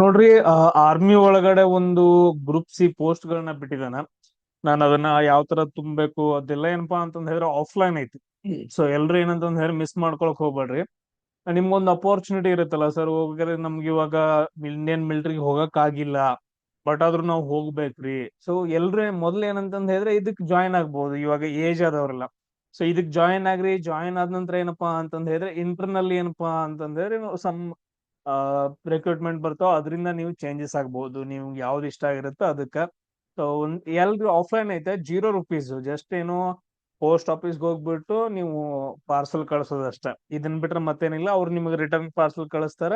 ನೋಡ್ರಿ ಆರ್ಮಿ ಒಳಗಡೆ ಒಂದು ಗ್ರೂಪ್ ಸಿ ಪೋಸ್ಟ್ ಗಳನ್ನ ಬಿಟ್ಟಿದ್ದಾನ. ನಾನು ಅದನ್ನ ಯಾವ ತರ ತುಂಬಬೇಕು, ಅದೆಲ್ಲ ಏನಪ್ಪಾ ಅಂತಂದ್ ಹೇಳಿದ್ರೆ ಆಫ್ಲೈನ್ ಐತಿ. ಸೊ ಎಲ್ರು ಏನಂತಂದ್ ಹೇಳಿ ಮಿಸ್ ಮಾಡ್ಕೊಳಕ್ ಹೋಗ್ಬೇಡ್ರಿ. ನಿಮ್ಗೊಂದು ಅಪರ್ಚುನಿಟಿ ಇರುತ್ತಲ್ಲ ಸರ್ ಹೋಗ್ರೆ ನಮ್ಗೆ ಇವಾಗ ಇಂಡಿಯನ್ ಮಿಲಿಟರಿಗೆ ಹೋಗಕ್ ಆಗಿಲ್ಲ ಬಟ್ ಆದ್ರೂ ನಾವು ಹೋಗ್ಬೇಕ್ರಿ. ಸೊ ಎಲ್ರು ಮೊದ್ಲು ಏನಂತಂದ್ ಹೇಳಿದ್ರೆ ಇದಕ್ ಜಾಯಿನ್ ಆಗ್ಬಹುದು ಇವಾಗ ಏಜ್ ಆದವ್ರೆಲ್ಲ. ಸೊ ಇದಕ್ ಜಾಯಿನ್ ಆಗ್ರಿ ಜಾಯಿನ್ ಆದ ನಂತರ ಏನಪ್ಪಾ ಅಂತಂದ್ ಹೇಳಿದ್ರೆ ಇಂಟರ್ನಲ್ ಏನಪ್ಪಾ ಅಂತಂದ್ರೆ ಸಮ್ ರಿಕ್ರೂಟ್ಮೆಂಟ್ ಬರ್ತಾವ ಅದರಿಂದ ನೀವು ಚೇಂಜಸ್ ಆಗ್ಬಹುದು ನಿಮ್ಗೆ ಯಾವ್ದು ಇಷ್ಟ ಆಗಿರುತ್ತೋ ಅದಕ್ಕ. ಸೊ ಎಲ್ರು ಆಫ್ಲೈನ್ ಐತೆ ಜೀರೋ ರುಪೀಸ್ ಜಸ್ಟ್ ಏನು ಪೋಸ್ಟ್ ಆಫೀಸ್ಗೆ ಹೋಗ್ಬಿಟ್ಟು ನೀವು ಪಾರ್ಸಲ್ ಕಳ್ಸೋದಷ್ಟ. ಇದನ್ ಬಿಟ್ರೆ ಮತ್ತೇನಿಲ್ಲ, ಅವ್ರು ನಿಮಗೆ ರಿಟರ್ನ್ ಪಾರ್ಸಲ್ ಕಳಿಸ್ತಾರ,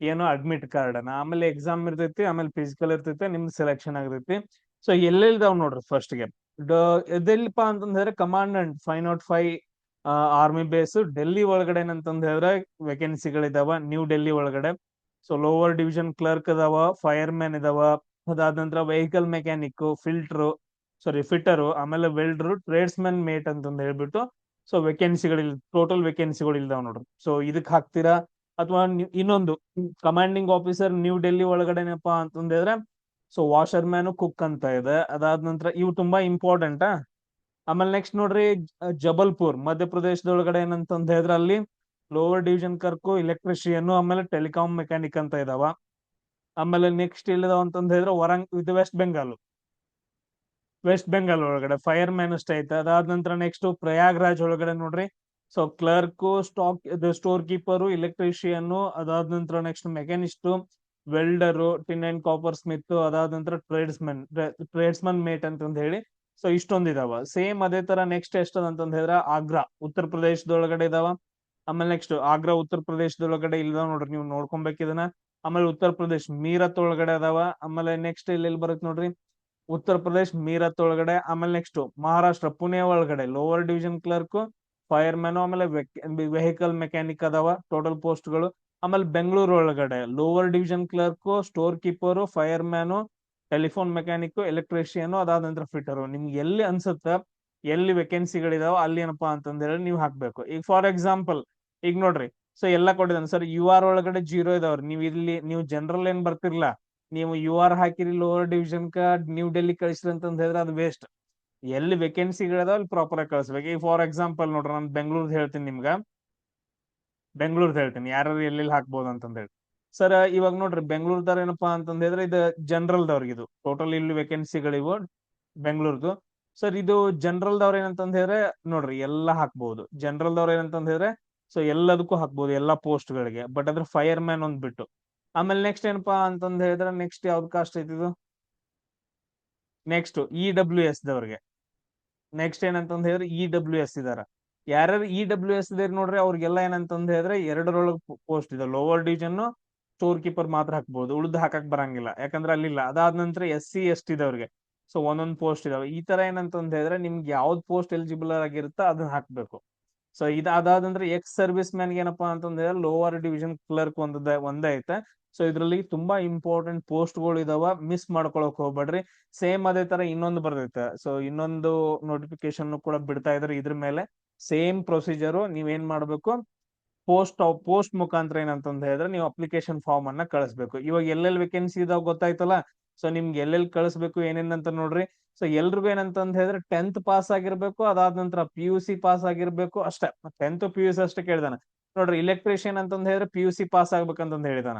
ಏನೋ ಅಡ್ಮಿಟ್ ಕಾರ್ಡ್ ಆಮೇಲೆ ಎಕ್ಸಾಮ್ ಇರ್ತೈತಿ, ಆಮೇಲೆ ಫಿಸಿಕಲ್ ಇರ್ತೈತಿ, ನಿಮ್ದು ಸೆಲೆಕ್ಷನ್ ಆಗಿರ್ತೈತಿ ಸೊ ಎಲ್ಲೆಲ್ದಾವ್ ನೋಡ್ರಿ ಫಸ್ಟ್ಗೆ. ಇದೆಲ್ಲಪ್ಪ ಅಂತಂದ್ರೆ commandant five not five army base Delhi ಒಳಗಡೆ ಏನಂತಂದ್ ಹೇಳಿದ್ರೆ ವೇಕೆನ್ಸಿಗಳಿದಾವ ನ್ಯೂ ಡೆಲ್ಲಿ ಒಳಗಡೆ. ಸೊ ಲೋವರ್ ಡಿವಿಷನ್ ಕ್ಲರ್ಕ್ ಅದಾವ ಫೈರ್ ಮ್ಯಾನ್ ಇದಾವ, ಅದಾದ ನಂತರ vehicle mechanic filter sorry fitter ಆಮೇಲೆ ವೆಲ್ಡರ್ ಟ್ರೇಡ್ಸ್ ಮ್ಯಾನ್ ಮೇಟ್ ಅಂತಂದು ಹೇಳ್ಬಿಟ್ಟು ಸೊ ವೇಕೆನ್ಸಿಗಳಿಲ್ ಟೋಟಲ್ ವೇಕೆನ್ಸಿಗಳು ಇಲ್ದಾವ್ ನೋಡ್ರಿ. ಸೊ ಇದಕ್ ಹಾಕ್ತೀರಾ? ಅಥವಾ ಇನ್ನೊಂದು ಕಮಾಂಡಿಂಗ್ ಆಫೀಸರ್ ನ್ಯೂ ಡೆಲ್ಲಿ ಒಳಗಡೆ ಏನಪ್ಪಾ ಅಂತಂದ್ರೆ ಸೊ ವಾಷರ್ ಮ್ಯಾನ್ ಕುಕ್ ಅಂತ ಇದೆ. ಅದಾದ ನಂತರ ಇವು ತುಂಬಾ ಇಂಪಾರ್ಟೆಂಟ್ ಆಮೇಲೆ ನೆಕ್ಸ್ಟ್ ನೋಡ್ರಿ ಜಬಲ್ಪುರ್, ಮಧ್ಯಪ್ರದೇಶದೊಳಗಡೆ ಏನಂತಂದ್ ಹೇಳಿದ್ರೆ ಅಲ್ಲಿ ಲೋವರ್ ಡಿವಿಷನ್ ಕರ್ಕು ಇಲೆಕ್ಟ್ರಿಷಿಯನ್ ಆಮೇಲೆ ಟೆಲಿಕಾಂ ಮೆಕ್ಯಾನಿಕ್ ಅಂತ ಇದಾವ. ಆಮೇಲೆ ನೆಕ್ಸ್ಟ್ ಇಲ್ಲಿದಾವ ಅಂತಂದ್ ಹೇಳಿದ್ರೆ ವರಂಗ್, ಇದು ವೆಸ್ಟ್ ಬೆಂಗಾಲ್ ವೆಸ್ಟ್ ಬೆಂಗಾಲ್ ಒಳಗಡೆ ಫೈರ್ ಮ್ಯಾನ್ ಅಷ್ಟೇ ಐತೆ ಅದಾದ ನಂತರ ನೆಕ್ಸ್ಟ್ ಪ್ರಯಾಗ್ರಾಜ್ ಒಳಗಡೆ ನೋಡ್ರಿ. So clerk stock store keeper electrician ಅದಾದ ನಂತರ next machinist welder tin and coppersmith ಅದಾದ ನಂತರ tradesman tradesman tradesman mate ಅಂತ ಹೇಳಿ. ಸೊ ಇಷ್ಟೊಂದ್ ಇದಾವ. ಸೇಮ್ ಅದೇ ತರ ನೆಕ್ಸ್ಟ್ ಎಷ್ಟದ ಅಂತಂದ ಹೇಳಿದ್ರೆ ಆಗ್ರಾ, ಉತ್ತರ ಪ್ರದೇಶದೊಳಗಡೆ ಇದಾವ. ಆಮೇಲೆ ನೆಕ್ಸ್ಟ್ ಆಗ್ರಾ, ಉತ್ತರ ಪ್ರದೇಶದೊಳಗಡೆ ಇಲ್ದಾವ ನೋಡ್ರಿ, ನೀವು ನೋಡ್ಕೊಬೇಕು ಇದನ್ನ. ಆಮೇಲೆ ಉತ್ತರ ಪ್ರದೇಶ್ ಮೀರತ್ ಒಳಗಡೆ ಅದಾವ. ಆಮೇಲೆ ನೆಕ್ಸ್ಟ್ ಇಲ್ಲಿ ಬರುತ್ತೆ ನೋಡ್ರಿ? ಉತ್ತರ ಪ್ರದೇಶ ಮೀರತ್ ಒಳಗಡೆ ಆಮೇಲೆ ನೆಕ್ಸ್ಟ್ ಮಹಾರಾಷ್ಟ್ರ, ಪುಣೆ ಒಳಗಡೆ lower division clerk fireman ಆಮೇಲೆ ವೆಹಿಕಲ್ ಮೆಕ್ಯಾನಿಕ್ ಅದಾವ ಟೋಟಲ್ ಪೋಸ್ಟ್ಗಳು. ಆಮೇಲೆ ಬೆಂಗಳೂರು ಒಳಗಡೆ lower division clerk store keeper fireman telephone mechanic electrician, ಅದಾದ ನಂತರ ಫಿಟರ್. ನಿಮ್ಗೆ ಎಲ್ಲಿ ಅನ್ಸುತ್ತ, ಎಲ್ಲಿ ವೇಕೆನ್ಸಿಗಳಿದಾವ ಅಲ್ಲಿ ಏನಪ್ಪಾ ಅಂತಂದೇಳಿ ನೀವು ಹಾಕ್ಬೇಕು. ಈಗ ಫಾರ್ ಎಕ್ಸಾಂಪಲ್ ಈಗ ನೋಡ್ರಿ ಸೊ ಎಲ್ಲಾ ಕೊಟ್ಟಿದ್ದಾನೆ. ಸರ್ ಯು ಆರ್ ಒಳಗಡೆ ಜೀರೋ ಇದಾವ್ರಿ. ನೀವು ಇಲ್ಲಿ, ನೀವು ಜನರಲ್ ಏನ್ ಬರ್ತಿರ್ಲ, ನೀವು ಯು ಆರ್ ಹಾಕಿರಿ ಲೋವರ್ ಡಿವಿಷನ್ ಕ ನ್ಯೂ ಡೆಲ್ಲಿ ಕಳಿಸ್ರಿ ಅಂತಂದ್ ಹೇಳಿದ್ರೆ ಅದು ವೇಸ್ಟ್ ಎಲ್ಲಿ ವೇಕೆನ್ಸಿಗಳಿದಾವ ಅಲ್ಲಿ ಪ್ರಾಪರ್ ಆಗಿ ಕಳಿಸ್ಬೇಕು. ಈಗ ಫಾರ್ ಎಕ್ಸಾಂಪಲ್ ನೋಡ್ರಿ, ನಾನು ಬೆಂಗಳೂರ್ದು ಹೇಳ್ತೀನಿ ನಿಮ್ಗ. ಬೆಂಗಳೂರ್ದು ಹೇಳ್ತೀನಿ. ಯಾರು ಎಲ್ಲೆಲ್ಲಿ ಹಾಕ್ಬೋದು ಅಂತಂದ್ ಹೇಳಿ. ಸರ್, ಇವಾಗ ನೋಡ್ರಿ ಬೆಂಗಳೂರದವ್ರ ಏನಪ್ಪಾ ಅಂತಂದ್ರೆ ಇದು ಜನರಲ್ ದವ್ರಿಗೆ ಇದು. ಟೋಟಲ್ ಇಲ್ಲಿ ವೇಕೆನ್ಸಿಗಳಿವು ಬೆಂಗಳೂರ್ದು. ಸರ್, ಇದು ಜನರಲ್ ದವ್ರ ಏನಂತಂದ ಹೇಳಿದ್ರೆ ನೋಡ್ರಿ ಎಲ್ಲಾ ಹಾಕ್ಬಹುದು ಜನರಲ್ ದವ್ರ ಏನಂತಂದ ಹೇಳಿದ್ರೆ ಸೊ ಎಲ್ಲದಕ್ಕೂ ಹಾಕ್ಬಹುದು ಎಲ್ಲಾ ಪೋಸ್ಟ್ ಗಳಿಗೆ ಬಟ್ ಅದ್ರ ಫೈರ್ ಮ್ಯಾನ್ ಒಂದ್ ಬಿಟ್ಟು. ಆಮೇಲೆ ನೆಕ್ಸ್ಟ್ ಏನಪ್ಪಾ ಅಂತಂದ ಹೇಳಿದ್ರೆ ನೆಕ್ಸ್ಟ್ ಯಾವ್ದು ಕಾಸ್ಟ್ ಐತಿದು ನೆಕ್ಸ್ಟ್ ಇ ಡಬ್ಲ್ಯೂ ಎಸ್ ದವ್ರಿಗೆ. ನೆಕ್ಸ್ಟ್ ಏನಂತಂದ ಹೇಳಿದ್ರೆ ಇ ಡಬ್ಲ್ಯೂ ಎಸ್ ಇದಾರ. ಯಾರ್ಯಾರು ಇ ಡಬ್ಲ್ಯೂ ಎಸ್ ಇದಾರೆ ನೋಡ್ರಿ ಅವ್ರಿಗೆಲ್ಲ ಏನಂತಂದ ಹೇಳಿದ್ರೆ ಎರಡರೊಳಗೆ ಪೋಸ್ಟ್ ಇದೆ. ಲೋವರ್ ಡಿವಿಷನ್ ಸ್ಟೋರ್ ಕೀಪರ್ ಮಾತ್ರ ಹಾಕ್ಬಹುದು ಉಳ್ದ ಹಾಕಕ್ ಬರಂಗಿಲ್ಲ. ಯಾಕಂದ್ರೆ ಅಲ್ಲಿಲ್ಲ. ಅದಾದ ನಂತರ ಎಸ್ ಸಿ ಎಸ್ ಟಿ ದವ್ರಿಗೆ ಸೊ ಒಂದೊಂದ್ ಪೋಸ್ಟ್ ಇದಾವೆ ಈ ತರ ಏನಂತಂದ್ ಹೇಳಿದ್ರೆ ನಿಮ್ಗೆ ಯಾವ್ದು ಪೋಸ್ಟ್ ಎಲಿಜಿಬಲ್ ಆಗಿರುತ್ತೋ ಅದನ್ನ ಹಾಕ್ಬೇಕು. ಸೊ ಅದಾದಂದ್ರೆ ಎಕ್ಸ್ ಸರ್ವಿಸ್ ಮ್ಯಾನ್ ಏನಪ್ಪಾ ಅಂತಂದ್ರೆ ಲೋವರ್ ಡಿವಿಷನ್ ಕ್ಲರ್ಕ್ ಒಂದ ಒಂದೇ ಐತೆ. ಸೊ ಇದ್ರಲ್ಲಿ ತುಂಬಾ ಇಂಪಾರ್ಟೆಂಟ್ ಪೋಸ್ಟ್ಗಳು ಇದಾವ. ಮಿಸ್ ಮಾಡ್ಕೊಳಕ್ ಹೋಗ್ಬೇಡ್ರಿ. ಸೇಮ್ ಅದೇ ತರ ಇನ್ನೊಂದು ಬರ್ತೈತೆ ಸೊ ಇನ್ನೊಂದು ನೋಟಿಫಿಕೇಶನ್ ಕೂಡ ಬಿಡ್ತಾ ಇದ್ರೆ ಇದ್ರ ಮೇಲೆ. ಸೇಮ್ ಪ್ರೊಸೀಜರು ನೀವೇನ್ ಮಾಡ್ಬೇಕು? ಪೋಸ್ಟ್ ಪೋಸ್ಟ್ ಮುಖಾಂತರ ಏನಂತ ಹೇಳಿದ್ರೆ ನೀವು ಅಪ್ಲಿಕೇಶನ್ ಫಾರ್ಮ್ ಅನ್ನ ಕಳಿಸ್ಬೇಕು. ಇವಾಗ ಎಲ್ಲೆಲ್ಲಿ ವೇಕೆನ್ಸಿ ಇದಾವ ಗೊತ್ತಾಯ್ತಲ್ಲ? ಸೊ ನಿಮ್ಗೆ ಎಲ್ಲೆಲ್ಲಿ ಕಳಿಸ್ಬೇಕು ಏನೇನಂತ ನೋಡ್ರಿ. ಸೊ ಎಲ್ರಿಗೂ ಏನಂತಂದ್ ಹೇಳಿದ್ರೆ ಟೆಂತ್ ಪಾಸ್ ಆಗಿರ್ಬೇಕು, ಅದಾದ ನಂತರ ಪಿ ಯು ಸಿ ಪಾಸ್ ಆಗಿರ್ಬೇಕು ಅಷ್ಟೇ. ಟೆಂತ್ ಪಿ ಯು ಸಿ ಅಷ್ಟೇ ಕೇಳಿದಾನ. ನೋಡ್ರಿ ಇಲೆಕ್ಟ್ರಿಷಿಯನ್ ಅಂತಂದ ಹೇಳಿದ್ರೆ ಪಿ ಯು ಸಿ ಪಾಸ್ ಆಗ್ಬೇಕಂತಂದ್ ಹೇಳಿದಾನ.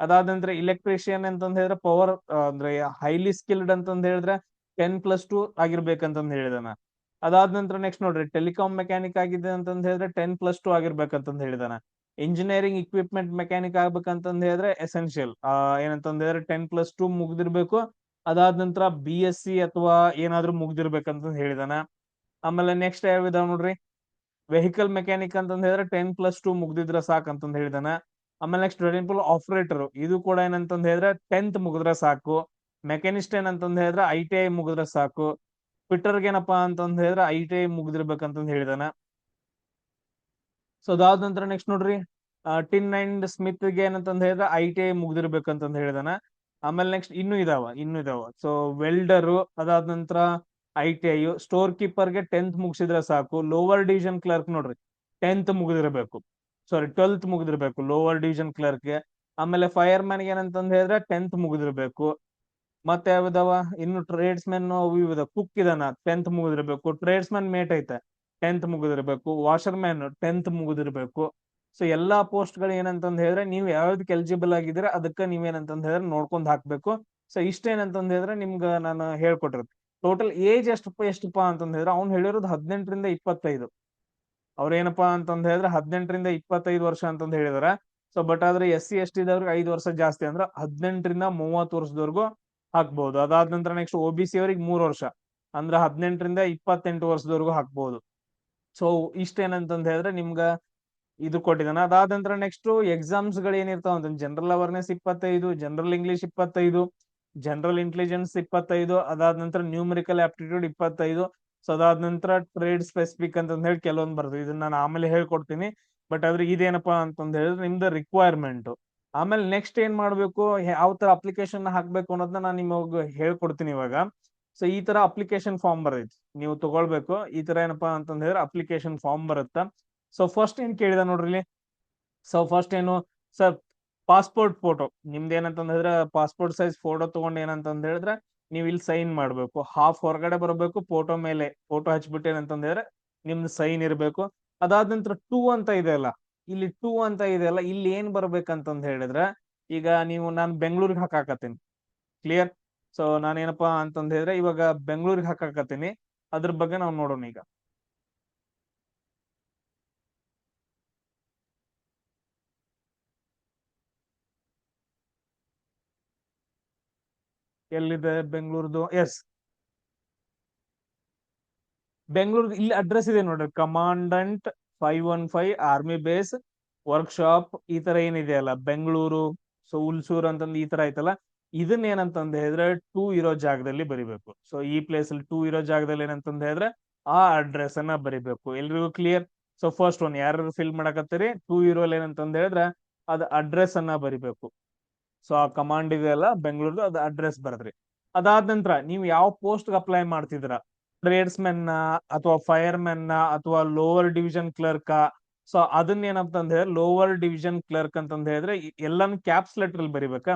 ಅದಾದ ನಂತರ ಇಲೆಕ್ಟ್ರಿಷಿಯನ್ ಅಂತಂದ್ ಹೇಳಿದ್ರೆ ಪವರ್ ಅಂದ್ರೆ ಹೈಲಿ ಸ್ಕಿಲ್ಡ್ ಅಂತಂದ ಹೇಳಿದ್ರೆ ಟೆನ್ ಪ್ಲಸ್ ಟು ಆಗಿರ್ಬೇಕಂತಂದ್ ಹೇಳಿದಾನ. ಅದಾದ ನಂತರ ನೆಕ್ಸ್ಟ್ ನೋಡ್ರಿ ಟೆಲಿಕಾಂ ಮೆಕ್ಯಾನಿಕ್ ಆಗಿದೆ ಅಂತಂದ್ ಹೇಳಿದ್ರೆ ಟೆನ್ ಪ್ಲಸ್ ಟು ಆಗಿರ್ಬೇಕಂತಂದ್ ಹೇಳಿದಾನ. ಇಂಜಿನಿಯರಿಂಗ್ ಇಕ್ವಿಪ್ಮೆಂಟ್ ಮೆಕ್ಯಾನಿಕ್ ಆಗ್ಬೇಕಂತಂದ್ ಹೇಳಿದ್ರೆ ಎಸೆನ್ಷಿಯಲ್ ಏನಂತಂದ್ ಹೇಳಿದ್ರೆ ಟೆನ್ ಪ್ಲಸ್ ಟು ಮುಗ್ದಿರ್ಬೇಕು. ಅದಾದ ನಂತರ ಬಿ ಎಸ್ ಸಿ ಅಥವಾ ಏನಾದ್ರು ಮುಗ್ದಿರ್ಬೇಕಂತ ಹೇಳಿದಾನ. ಆಮೇಲೆ ನೆಕ್ಸ್ಟ್ ಯಾವ ಇದಾವ ನೋಡ್ರಿ? ವೆಹಿಕಲ್ ಮೆಕ್ಯಾನಿಕ್ ಅಂತಂದ್ ಹೇಳಿದ್ರೆ ಟೆನ್ ಪ್ಲಸ್ ಟು ಮುಗ್ದಿದ್ರ ಸಾಕಂತಂದ್ ಹೇಳಿದಾನ. ಆಮೇಲೆ ನೆಕ್ಸ್ಟ್ ಟೆಂಪಲ್ ಆಪರೇಟರ್ ಇದು ಕೂಡ ಏನಂತಂದ್ ಹೇಳಿದ್ರೆ ಟೆಂತ್ ಮುಗಿದ್ರೆ ಸಾಕು. ಮೆಕ್ಯಾನಿಸ್ಟ್ ಏನಂತಂದ್ ಹೇಳಿದ್ರೆ ಐ ಟಿ ಐ ಮುಗಿದ್ರೆ ಸಾಕು. ಫಿಟ್ಟರ್ಗೆ ಏನಪ್ಪಾ ಅಂತಂದ್ ಹೇಳಿದ್ರೆ ಐ ಟಿ ಐ ಮುಗ್ದಿರ್ಬೇಕಂತಂದ್ ಹೇಳಿದಾನ. ಸೊ ಅದಾದ ನಂತರ ನೆಕ್ಸ್ಟ್ ನೋಡ್ರಿ ಟಿನ್ ಅಂಡ್ ಸ್ಮಿತ್ಗೆ ಏನಂತಂದ್ ಹೇಳಿದ್ರೆ ಐ ಟಿ ಐ ಮುಗ್ದಿರ್ಬೇಕಂತಂದ್ ಹೇಳಿದಾನ. ಆಮೇಲೆ ನೆಕ್ಸ್ಟ್ ಇನ್ನು ಇದಾವ ಇನ್ನು ಇದಾವ. ಸೊ ವೆಲ್ಡರ್ ಅದಾದ ನಂತರ ಐ ಟಿ ಐ ಸ್ಟೋರ್ ಕೀಪರ್ಗೆ ಟೆಂತ್ ಮುಗಿಸಿದ್ರೆ ಸಾಕು. ಲೋವರ್ ಡಿವಿಷನ್ ಕ್ಲರ್ಕ್ ನೋಡ್ರಿ ಟೆಂತ್ ಮುಗಿದಿರ್ಬೇಕು. ಸಾರಿ ಟ್ವೆಲ್ತ್ ಮುಗಿದಿರ್ಬೇಕು ಲೋವರ್ ಡಿವಿಷನ್ ಕ್ಲರ್ಕ್ ಆಮೇಲೆ ಫೈರ್ ಮ್ಯಾನ್ ಏನಂತಂದ್ ಹೇಳಿದ್ರೆ ಟೆಂತ್ ಮುಗಿದಿರ್ಬೇಕು. ಮತ್ತೆ ಯಾವ್ದವ? ಇನ್ನು ಟ್ರೇಡ್ಸ್ ಮೆನ್ ಅವು ಇವು ಕುಕ್ ಇದಾನ. ಟೆಂತ್ ಮುಗಿದಿರ್ಬೇಕು. ಟ್ರೇಡ್ಸ್ ಮ್ಯಾನ್ ಮೇಟ್ ಐತೆ. ಟೆಂತ್ ಮುಗಿದಿರ್ಬೇಕು. ವಾಷರ್ ಮ್ಯಾನ್ ಟೆಂತ್ ಮುಗಿದಿರ್ಬೇಕು. ಸೊ ಎಲ್ಲಾ ಪೋಸ್ಟ್ಗಳು ಏನಂತಂದ್ ಹೇಳಿದ್ರೆ ನೀವು ಯಾವ್ದಕ್ಕೆ ಎಲಿಜಿಬಲ್ ಆಗಿದ್ರೆ ಅದಕ್ಕೆ ನೀವೇನಂತಂದ್ ಹೇಳಿದ್ರೆ ನೋಡ್ಕೊಂಡ್ ಹಾಕ್ಬೇಕು. ಸೊ ಇಷ್ಟೇನಂತಂದ್ ಹೇಳಿದ್ರೆ ನಿಮ್ಗ ನಾನು ಹೇಳ್ಕೊಟ್ಟಿರ್ತೀನಿ ಟೋಟಲ್ ಏಜ್ ಎಷ್ಟಪ್ಪ ಎಷ್ಟಪ್ಪ ಅಂತಂದ್ ಹೇಳಿದ್ರೆ ಅವ್ನು ಹೇಳಿರೋದು ಹದಿನೆಂಟರಿಂದ ಇಪ್ಪತ್ತೈದು. ಅವ್ರೇನಪ್ಪಾ ಅಂತಂದ್ ಹೇಳಿದ್ರೆ ಹದಿನೆಂಟರಿಂದ ಇಪ್ಪತ್ತೈದು ವರ್ಷ ಅಂತಂದ್ ಹೇಳಿದಾರೆ. ಸೊ ಬಟ್ ಆದ್ರೆ ಎಸ್ ಸಿ ಎಸ್ ಟಿ ದವ್ರಿಗೆ ಐದು ವರ್ಷ ಜಾಸ್ತಿ ಅಂದ್ರೆ ಹದಿನೆಂಟರಿಂದ ಮೂವತ್ತು ವರ್ಷದವರೆಗೂ ಹಾಕ್ಬಹುದು ಅದಾದ ನಂತರ ನೆಕ್ಸ್ಟ್ ಒ ಬಿ ಸಿ ಅವ್ರಿಗೆ ಮೂರು ವರ್ಷ. ಅಂದ್ರೆ ಹದಿನೆಂಟರಿಂದ ಇಪ್ಪತ್ತೆಂಟು ವರ್ಷದವರೆಗೂ ಹಾಕ್ಬಹುದು ಸೊ ಇಷ್ಟೇನಂತಂದ್ ಹೇಳಿದ್ರೆ ನಿಮ್ಗ ಇದು ಕೊಟ್ಟಿದ್ದಾನೆ. ಅದಾದ ನಂತರ ನೆಕ್ಸ್ಟ್ ಎಕ್ಸಾಮ್ಸ್ಗಳು ಏನಿರ್ತಾವ ಅಂತ ಜನರಲ್ ಅವೇರ್ನೆಸ್ ಇಪ್ಪತ್ತೈದು ಜನರಲ್ ಇಂಗ್ಲಿಷ್ ಇಪ್ಪತ್ತೈದು ಜನರಲ್ ಇಂಟೆಲಿಜೆನ್ಸ್ ಇಪ್ಪತ್ತೈದು, ಅದಾದ ನಂತರ ನ್ಯೂಮರಿಕಲ್ ಆಪ್ಟಿಟ್ಯೂಡ್ ಇಪ್ಪತ್ತೈದು ಸೊ ಅದಾದ ನಂತರ ಟ್ರೇಡ್ ಸ್ಪೆಸಿಫಿಕ್ ಅಂತ ಹೇಳಿ ಕೆಲವೊಂದು ಬರ್ತದೆ. ಇದನ್ನ ನಾನು ಆಮೇಲೆ ಹೇಳ್ಕೊಡ್ತೀನಿ. ಬಟ್ ಆದ್ರೆ ಇದೇನಪ್ಪಾ ಅಂತಂದ್ ಹೇಳಿದ್ರೆ ನಿಮ್ದು ರಿಕ್ವೈರ್ಮೆಂಟ್ ಆಮೇಲೆ ನೆಕ್ಸ್ಟ್ ಏನ್ ಮಾಡ್ಬೇಕು? ಯಾವ ತರ ಅಪ್ಲಿಕೇಶನ್ ಹಾಕ್ಬೇಕು ಅನ್ನೋದನ್ನ ನಾನು ನಿಮಗೆ ಹೇಳ್ಕೊಡ್ತೀನಿ ಇವಾಗ. ಸೊ ಈ ತರ ಅಪ್ಲಿಕೇಶನ್ ಫಾರ್ಮ್ ಬರೈತಿ. ನೀವು ತಗೊಳ್ಬೇಕು. ಈ ತರ ಏನಪ್ಪಾ ಅಂತಂದ್ ಹೇಳಿದ್ರೆ ಅಪ್ಲಿಕೇಶನ್ ಫಾರ್ಮ್ ಬರುತ್ತಾ? ಸೊ ಫಸ್ಟ್ ಏನ್ ಕೇಳಿದ ನೋಡ್ರಿ ಸೊ ಫಸ್ಟ್ ಏನು? ಸರ್ ಪಾಸ್ಪೋರ್ಟ್ ಫೋಟೋ ನಿಮ್ದು ಏನಂತಂದ್ ಹೇಳಿದ್ರೆ ಪಾಸ್ಪೋರ್ಟ್ ಸೈಜ್ ಫೋಟೋ ತಗೊಂಡ್ ಏನಂತಂದ್ ಹೇಳಿದ್ರೆ ನೀವು ಇಲ್ಲಿ ಸೈನ್ ಮಾಡ್ಬೇಕು. ಹಾಫ್ ಹೊರಗಡೆ ಬರಬೇಕು ಫೋಟೋ ಮೇಲೆ. ಫೋಟೋ ಹಚ್ಬಿಟ್ಟು ಏನಂತಂದ್ರೆ ನಿಮ್ದು ಸೈನ್ ಇರಬೇಕು. ಅದಾದ ನಂತರ ಟೂ ಅಂತ ಇದೆ ಅಲ್ಲ? ಇಲ್ಲಿ ಟೂ ಅಂತ ಇದೆ ಅಲ್ಲ, ಇಲ್ಲಿ ಏನ್ ಬರ್ಬೇಕಂತಂದ್ ಹೇಳಿದ್ರೆ, ಈಗ ನೀವು ನಾನು ಬೆಂಗಳೂರಿಗೆ ಹಾಕಾಕತ್ತೀನಿ. ಕ್ಲಿಯರ್ ಸೊ ನಾನೇನಪ್ಪಾ ಅಂತಂದ್ ಹೇಳಿದ್ರೆ, ಇವಾಗ ಬೆಂಗಳೂರಿಗೆ ಹಾಕಾಕತ್ತೀನಿ. ಅದ್ರ ಬಗ್ಗೆ ನಾವು ನೋಡೋಣ ಈಗ. ಎಲ್ಲಿದೆ ಬೆಂಗಳೂರ್ದು? ಎಸ್ ಬೆಂಗಳೂರ್ ಇಲ್ಲಿ ಅಡ್ರೆಸ್ ಇದೆ ನೋಡ್ರಿ. Commandant five one five army base workshop ಈ ತರ ಏನಿದೆ ಅಲ್ಲ ಬೆಂಗಳೂರು ಸೊ ಹುಲ್ಸೂರ್ ಅಂತಂದು ಈ ತರ ಐತಲ್ಲ ಇದನ್ನ ಏನಂತಂದ್ ಹೇಳಿದ್ರೆ ಟೂ ಇರೋ ಜಾಗದಲ್ಲಿ ಬರಿಬೇಕು. ಸೊ ಈ ಪ್ಲೇಸ್ ಅಲ್ಲಿ ಟೂ ಇರೋ ಜಾಗದಲ್ಲಿ ಏನಂತಂದ್ ಹೇಳಿದ್ರೆ, ಆ ಅಡ್ರೆಸ್ ಅನ್ನ ಬರಿಬೇಕು. ಎಲ್ರಿಗೂ ಕ್ಲಿಯರ್ ಸೊ ಫಸ್ಟ್ ಒನ್ ಯಾರು ಫಿಲ್ ಮಾಡಕತ್ತೀರಿ? ಟೂ ಇರೋಲ್ ಏನಂತಂದ್ ಹೇಳಿದ್ರೆ, ಅದ್ ಅಡ್ರೆಸ್ ಅನ್ನ ಬರಿಬೇಕು. ಸೊ ಆ ಕಮಾಂಡ್ ಇದೆ ಅಲ್ಲ ಬೆಂಗಳೂರು ಅದು ಅಡ್ರೆಸ್ ಬರದ್ರಿ. ಅದಾದ ನಂತರ, ನೀವು ಯಾವ ಪೋಸ್ಟ್ ಅಪ್ಲೈ ಮಾಡ್ತಿದ್ರ ಟ್ರೇಡ್ಸ್ ಮೆನ್ ಅಥವಾ ಫೈರ್ ಮೆನ್ ಅಥವಾ ಲೋವರ್ ಡಿವಿಷನ್ ಕ್ಲರ್ಕ್ ಸೊ ಅದನ್ನ ಏನಂತಂದ್ ಹೇಳಿದ್ರೆ ಲೋವರ್ ಡಿವಿಷನ್ ಕ್ಲರ್ಕ್ ಅಂತಂದ್ ಹೇಳಿದ್ರೆ ಎಲ್ಲಾನು ಕ್ಯಾಪ್ಸ್ ಲೆಟರ್ ಅಲ್ಲಿ ಬರಿಬೇಕಾ?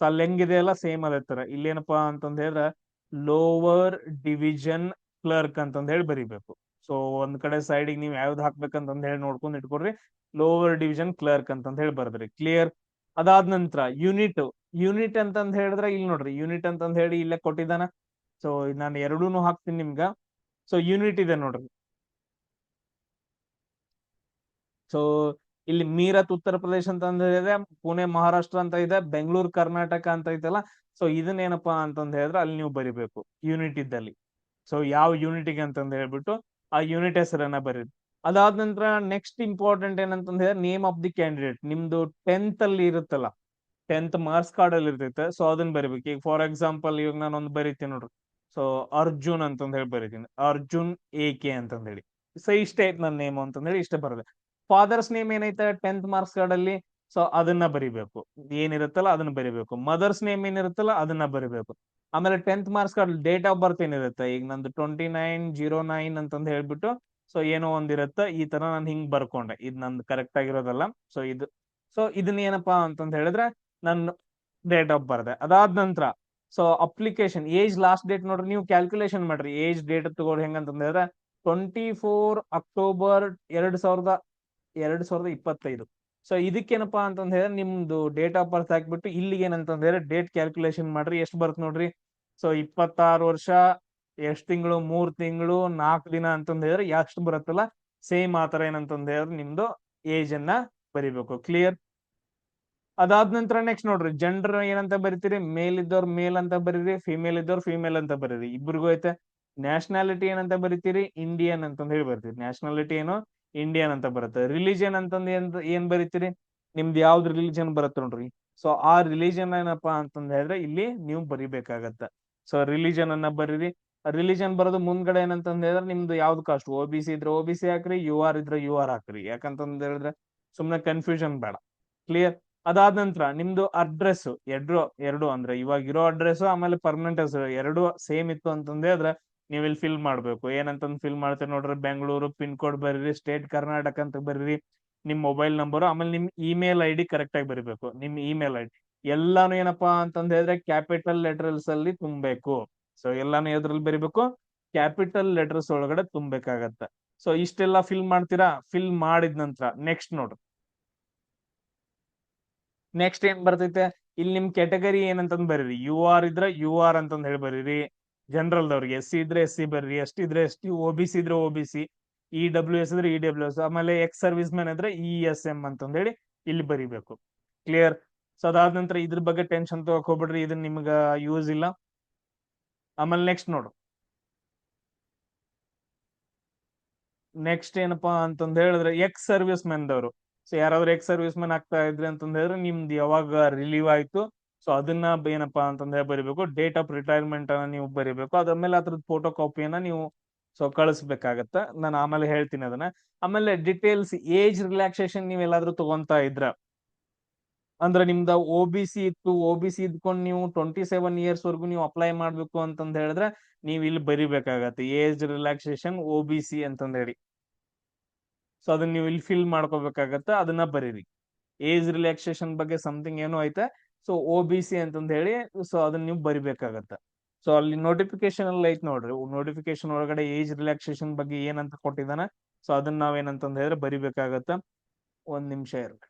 ಸೊ ಅಲ್ಲಿ ಹೆಂಗಿದೆ ಅಲ್ಲ ಸೇಮ್ ಅದೇ ತರ ಇಲ್ಲೇನಪ್ಪಾ ಅಂತಂದ್ ಹೇಳಿದ್ರೆ ಲೋವರ್ ಡಿವಿಷನ್ ಕ್ಲರ್ಕ್ ಅಂತಂದ್ ಹೇಳಿ ಬರಿಬೇಕು. ಸೊ ಒಂದ್ ಕಡೆ ಸೈಡಿಗೆ ನೀವು ಯಾವ್ದು ಹಾಕ್ಬೇಕಂತಂದ್ ಹೇಳಿ ನೋಡ್ಕೊಂಡ್ ಇಟ್ಕೊಡ್ರಿ. ಲೋವರ್ ಡಿವಿಷನ್ ಕ್ಲರ್ಕ್ ಅಂತಂದ್ ಹೇಳಿ ಬರ್ದ್ರಿ. ಕ್ಲಿಯರ್ ಅದಾದ ನಂತರ ಯೂನಿಟ್ ಯೂನಿಟ್ ಅಂತಂದ್ ಹೇಳಿದ್ರೆ, ಇಲ್ಲಿ ನೋಡ್ರಿ ಯೂನಿಟ್ ಅಂತಂದ್ ಹೇಳಿ ಇಲ್ಲೇ ಕೊಟ್ಟಿದ್ದಾನ. ಸೊ ನಾನು ಎರಡೂನು ಹಾಕ್ತೀನಿ ನಿಮ್ಗ. ಸೊ ಯೂನಿಟ್ ಇದೆ ನೋಡ್ರಿ. ಸೊ ಇಲ್ಲಿ ಮೀರತ್ ಉತ್ತರ ಪ್ರದೇಶ ಅಂತ ಇದೆ ಪುಣೆ ಮಹಾರಾಷ್ಟ್ರ ಅಂತ ಇದೆ, ಬೆಂಗಳೂರು ಕರ್ನಾಟಕ ಅಂತ ಐತಲ್ಲ. ಸೊ ಇದನ್ನ ಏನಪ್ಪಾ ಅಂತಂದ್ ಹೇಳಿದ್ರೆ ಅಲ್ಲಿ ನೀವು ಬರಿಬೇಕು ಯೂನಿಟ್ ಇದ್ದಲ್ಲಿ. ಸೊ ಯಾವ ಯೂನಿಟಿಗೆ ಅಂತಂದ್ ಹೇಳ್ಬಿಟ್ಟು ಆ ಯೂನಿಟ್ ಹೆಸರನ್ನ ಬರೀರಿ. ಅದಾದ ನಂತರ ನೆಕ್ಸ್ಟ್ ಇಂಪಾರ್ಟೆಂಟ್ ಏನಂತಂದ್ ಹೇಳಿದ್ರೆ ನೇಮ್ ಆಫ್ ದಿ ಕ್ಯಾಂಡಿಡೇಟ್ ನಿಮ್ದು ಟೆಂತ್ ಅಲ್ಲಿ ಇರುತ್ತಲ್ಲ ಟೆಂತ್ ಮಾರ್ಕ್ಸ್ ಕಾರ್ಡ್ ಅಲ್ಲಿ ಇರ್ತೈತೆ ಸೊ ಅದನ್ನ ಬರಿಬೇಕು. ಈಗ ಫಾರ್ ಎಕ್ಸಾಂಪಲ್ ಇವಾಗ ನಾನು ಒಂದು ಬರೀತೀನಿ ನೋಡ್ರಿ. ಸೊ ಅರ್ಜುನ್ ಅಂತಂದ್ ಹೇಳಿ ಬರೀತೀನಿ. ಅರ್ಜುನ್ ಎ ಕೆ ಅಂತಂದ ಹೇಳಿ ಸೊ ಇಷ್ಟೇ ನನ್ನ ನೇಮ್ ಅಂತಂದ ಹೇಳಿ ಇಷ್ಟೇ ಬರದೆ. ಫಾದರ್ಸ್ ನೇಮ್ ಏನೈತೆ? ಟೆಂತ್ ಮಾರ್ಕ್ಸ್ ಕಾರ್ಡ್ ಅಲ್ಲಿ ಸೊ ಅದನ್ನ ಬರಿಬೇಕು. ಏನಿರುತ್ತಲ್ಲ ಅದನ್ನ ಬರಿಬೇಕು. ಮದರ್ಸ್ ನೇಮ್ ಏನಿರುತ್ತಲ್ಲ ಅದನ್ನ ಬರಿಬೇಕು. ಆಮೇಲೆ tenth marks card date of birth ಏನಿರುತ್ತೆ? ಈಗ ನಂದು ಟ್ವೆಂಟಿ ನೈನ್ ಜೀರೋ ನೈನ್ ಅಂತಂದ್ ಹೇಳ್ಬಿಟ್ಟು ಸೊ ಏನೋ ಒಂದಿರುತ್ತೆ. ಈ ತರ ನಾನು ಹಿಂಗ್ ಬರ್ಕೊಂಡೆ. ಇದು ನಂದು ಕರೆಕ್ಟ್ ಆಗಿರೋದಲ್ಲ. ಸೊ ಇದು ಸೊ ಇದನ್ನ ಏನಪ್ಪಾ ಅಂತಂದ್ ಹೇಳಿದ್ರೆ, ನನ್ನ ಡೇಟ್ ಆಫ್ ಬರ್ದೆ ಅದಾದ ನಂತರ so application age last date ನೋಡ್ರಿ, ನೀವು ಕ್ಯಾಲ್ಕುಲೇಷನ್ ಮಾಡ್ರಿ. ಏಜ್ ಡೇಟ್ ತಗೊಳ್ಳಿ ಹೆಂಗಂತಂದ್ರೆ ಟ್ವೆಂಟಿ ಫೋರ್ ಅಕ್ಟೋಬರ್ ಎರಡ್ ಸಾವಿರದ ಎರಡ್ ಸಾವಿರದ ಇಪ್ಪತ್ತೈದು. ಸೊ ಇದಕ್ಕೇನಪ್ಪಾ ಅಂತಂದ್ ಹೇಳಿದ್ರೆ, ನಿಮ್ದು ಡೇಟ್ ಆಫ್ ಬರ್ತ್ ಹಾಕ್ಬಿಟ್ಟು ಇಲ್ಲಿಗೆ ಏನಂತಂದ್ ಹೇಳಿದ್ರೆ ಡೇಟ್ ಕ್ಯಾಲ್ಕುಲೇಷನ್ ಮಾಡ್ರಿ, ಎಷ್ಟು ಬರ್ತ್ ನೋಡ್ರಿ. ಸೊ ಇಪ್ಪತ್ತಾರು ವರ್ಷ, ಎಷ್ಟ್ ತಿಂಗಳು, ಮೂರ್ ತಿಂಗಳು ನಾಲ್ಕು ದಿನ ಅಂತಂದ ಹೇಳಿದ್ರೆ, ಎಷ್ಟು ಬರುತ್ತಲ್ಲ ಸೇಮ್ ಆತರ ಏನಂತಂದ್ ಹೇಳಿದ್ರೆ, ನಿಮ್ದು ಏಜ್ ಅನ್ನ ಬರಿಬೇಕು. ಕ್ಲಿಯರ್ ಅದಾದ ನಂತರ ನೆಕ್ಸ್ಟ್ ನೋಡ್ರಿ ಜೆಂಡರ್ ಏನಂತ ಬರೀತೀರಿ? ಮೇಲ್ ಇದ್ದವ್ರ ಮೇಲ್ ಅಂತ ಬರೀರಿ ಫಿಮೇಲ್ ಇದ್ದವ್ರ ಫಿಮೇಲ್ ಅಂತ ಬರೀರಿ. ಇಬ್ರಿಗೂ ಐತೆ. ನ್ಯಾಷನಾಲಿಟಿ ಏನಂತ ಬರೀತೀರಿ? ಇಂಡಿಯನ್ ಅಂತಂದ್ ಹೇಳಿ ಬರ್ತೀರಿ. ನ್ಯಾಷನಾಲಿಟಿ ಏನು? ಇಂಡಿಯನ್ ಅಂತ ಬರುತ್ತೆ. ರಿಲಿಜನ್ ಅಂತಂದ್ ಏನ್ ಏನ್ ಬರಿತೀರಿ? ನಿಮ್ದು ಯಾವ್ದು ರಿಲಿಜನ್ ಬರುತ್ತೆ ನೋಡ್ರಿ. ಸೊ ಆ ರಿಲಿಜನ್ ಏನಪ್ಪಾ ಅಂತಂದ್ ಹೇಳಿದ್ರೆ ಇಲ್ಲಿ ನೀವು ಬರಿಬೇಕಾಗತ್ತ. ಸೊ ರಿಲಿಜನ್ ಅನ್ನ ಬರೀರಿ. ರಿಲಿಜನ್ ಬರೋದು ಮುಂದ್ಗಡೆ ಏನಂತಂದ್ ಹೇಳಿದ್ರೆ ನಿಮ್ದು ಯಾವ್ದು ಕಾಸ್ಟ್ ಒ ಬಿ ಸಿ ಇದ್ರೆ ಒ ಬಿ ಸಿ ಹಾಕ್ರಿ ಯು ಆರ್ ಇದ್ರೆ ಯು ಆರ್ ಹಾಕ್ರಿ. ಯಾಕಂತಂದ್ ಹೇಳಿದ್ರೆ ಸುಮ್ನೆ ಕನ್ಫ್ಯೂಷನ್ ಬೇಡ. ಕ್ಲಿಯರ್ ಅದಾದ ನಂತರ ನಿಮ್ದು ಅಡ್ರೆಸ್ ಎರಡು ಎರಡು ಅಂದ್ರೆ ಇವಾಗ ಇರೋ ಅಡ್ರೆಸ್ ಆಮೇಲೆ ಪರ್ಮನೆಂಟ್ ಹೆಸರು ಎರಡು ಸೇಮ್ ಇತ್ತು ಅಂತಂದ್ರೆ ಅದ್ರ ನೀವು ಇಲ್ಲಿ ಫಿಲ್ ಮಾಡ್ಬೇಕು. ಏನಂತಂದ್ ಫಿಲ್ ಮಾಡ್ತೀರಿ ನೋಡ್ರಿ ಬೆಂಗಳೂರು ಪಿನ್ ಕೋಡ್ ಬರೀರಿ ಸ್ಟೇಟ್ ಕರ್ನಾಟಕ ಅಂತ ಬರೀರಿ, ನಿಮ್ ಮೊಬೈಲ್ ನಂಬರ್ ಆಮೇಲೆ ನಿಮ್ ಇಮೇಲ್ ಐ ಡಿ ಕರೆಕ್ಟ್ ಆಗಿ ಬರಿಬೇಕು. ನಿಮ್ ಇಮೇಲ್ ಐ ಡಿ ಎಲ್ಲಾನು ಏನಪ್ಪಾ ಅಂತಂದ ಹೇಳಿದ್ರೆ ಕ್ಯಾಪಿಟಲ್ ಲೆಟರ್ಸ್ ಅಲ್ಲಿ ತುಂಬಬೇಕು. ಸೊ ಎಲ್ಲಾನು ಎದ್ರಲ್ಲಿ ಬರಿಬೇಕು? ಕ್ಯಾಪಿಟಲ್ ಲೆಟರ್ಸ್ ಒಳಗಡೆ ತುಂಬಬೇಕಾಗತ್ತೆ. ಸೊ ಇಷ್ಟೆಲ್ಲ ಫಿಲ್ ಮಾಡ್ತೀರಾ? ಫಿಲ್ ಮಾಡಿದ ನಂತರ ನೆಕ್ಸ್ಟ್ ನೋಡ್ರಿ. ನೆಕ್ಸ್ಟ್ ಏನ್ ಬರ್ತೈತೆ? ಇಲ್ಲಿ ನಿಮ್ ಕೆಟಗರಿ ಏನಂತಂದ್ ಬರೀರಿ. ಯು ಆರ್ ಇದ್ರೆ ಯು ಆರ್ ಅಂತಂದ್ ಹೇಳಿ ಬರೀರಿ. ಜನರಲ್ ದವ್ರಿಗೆ ಎಸ್ ಸಿ ಇದ್ರೆ ಎಸ್ ಸಿ ಬರ್ರಿ. ಎಸ್ ಟಿ ಇದ್ರೆ S T O B C ಇದ್ರೆ O B C E W S ಇದ್ರೆ ಇ ಡಬ್ಲ್ಯೂ ಎಸ್ ಆಮೇಲೆ ಎಕ್ಸ್ ಸರ್ವಿಸ್ ಮ್ಯಾನ್ ಇದ್ರೆ ಇ ಎಸ್ ಎಂ ಅಂತಂದ್ ಹೇಳಿ ಇಲ್ಲಿ ಬರಿಬೇಕು. ಕ್ಲಿಯರ್ ಸೊ ಅದಾದ ನಂತರ ಇದ್ರ ಬಗ್ಗೆ ಟೆನ್ಷನ್ ತಗೋಬಿಡ್ರಿ ಇದನ್ನ ನಿಮ್ಗ ಯೂಸ್ ಇಲ್ಲ. ಆಮೇಲೆ ನೆಕ್ಸ್ಟ್ ನೋಡು. ನೆಕ್ಸ್ಟ್ ಏನಪ್ಪಾ ಅಂತಂದ್ ಹೇಳಿದ್ರೆ ಎಕ್ಸ್ ಸರ್ವಿಸ್ ಮ್ಯಾನ್ ದವರು. ಸೊ ಯಾರಾದ್ರೂ ಎಕ್ಸ್ ಸರ್ವಿಸ್ ಮ್ಯಾನ್ ಆಗ್ತಾ ಇದ್ರಿ ಅಂತಂದ ಹೇಳಿದ್ರೆ ನಿಮ್ದು ಯಾವಾಗ ರಿಲೀವ್ ಆಯ್ತು? ಸೊ ಅದನ್ನ ಏನಪ್ಪಾ ಅಂತಂದ ಹೇಳಿ ಬರಿಬೇಕು. ಡೇಟ್ ಆಫ್ ರಿಟೈರ್ಮೆಂಟ್ ಅನ್ನ ನೀವು ಬರಿಬೇಕು. ಅದ್ರ ಮೇಲೆ ಅದ್ರದ್ದು ಫೋಟೋ ಕಾಪಿಯನ್ನ ನೀವು ಸೊ ಕಳಿಸ್ಬೇಕಾಗತ್ತ? ನಾನು ಆಮೇಲೆ ಹೇಳ್ತೀನಿ ಅದನ್ನ. ಆಮೇಲೆ ಡಿಟೇಲ್ಸ್ ಏಜ್ ರಿಲ್ಯಾಕ್ಸೇಷನ್ ನೀವ್ ಎಲ್ಲಾದ್ರೂ ತಗೊಂತಾ ಇದ್ರ? ಅಂದ್ರೆ ನಿಮ್ದ ಒ ಬಿ ಸಿ ಇತ್ತು. ಒ ಬಿ ಸಿ ಇದ್ಕೊಂಡು ನೀವು ಟ್ವೆಂಟಿ ಸೆವೆನ್ ಇಯರ್ಸ್ ವರ್ಗು ನೀವು ಅಪ್ಲೈ ಮಾಡ್ಬೇಕು ಅಂತಂದ ಹೇಳಿದ್ರೆ, ನೀವು ಇಲ್ಲಿ ಬರಿಬೇಕಾಗತ್ತೆ. Age relaxation O B C ಅಂತಂದ ಹೇಳಿ. ಸೊ ಅದನ್ನ ನೀವು ಇಲ್ಲಿ ಫಿಲ್ ಮಾಡ್ಕೋಬೇಕಾಗತ್ತೆ, ಅದನ್ನ ಬರೀರಿ. ಏಜ್ ರಿಲ್ಯಾಕ್ಸೇಷನ್ ಬಗ್ಗೆ ಸಮಥಿಂಗ್ ಏನೋ ಐತೆ. ಸೊ ಒ ಬಿ ಸಿ ಅಂತಂದ ಹೇಳಿ ಸೊ ಅದನ್ನ ನೀವು ಬರಿಬೇಕಾಗತ್ತ. ಸೊ ಅಲ್ಲಿ ನೋಟಿಫಿಕೇಶನ್ ಅಲ್ಲಿ ಐತ್ ನೋಡ್ರಿ. ನೋಟಿಫಿಕೇಶನ್ ಒಳಗಡೆ ಏಜ್ ರಿಲ್ಯಾಕ್ಸೇಷನ್ ಬಗ್ಗೆ ಏನಂತ ಕೊಟ್ಟಿದ್ದಾನೆ. ಸೊ ಅದನ್ನ ನಾವೇನಂತಂದ್ ಹೇಳಿದ್ರೆ ಬರಿಬೇಕಾಗತ್ತ. ಒಂದ್ ನಿಮಿಷ ಇರ್ರಿ.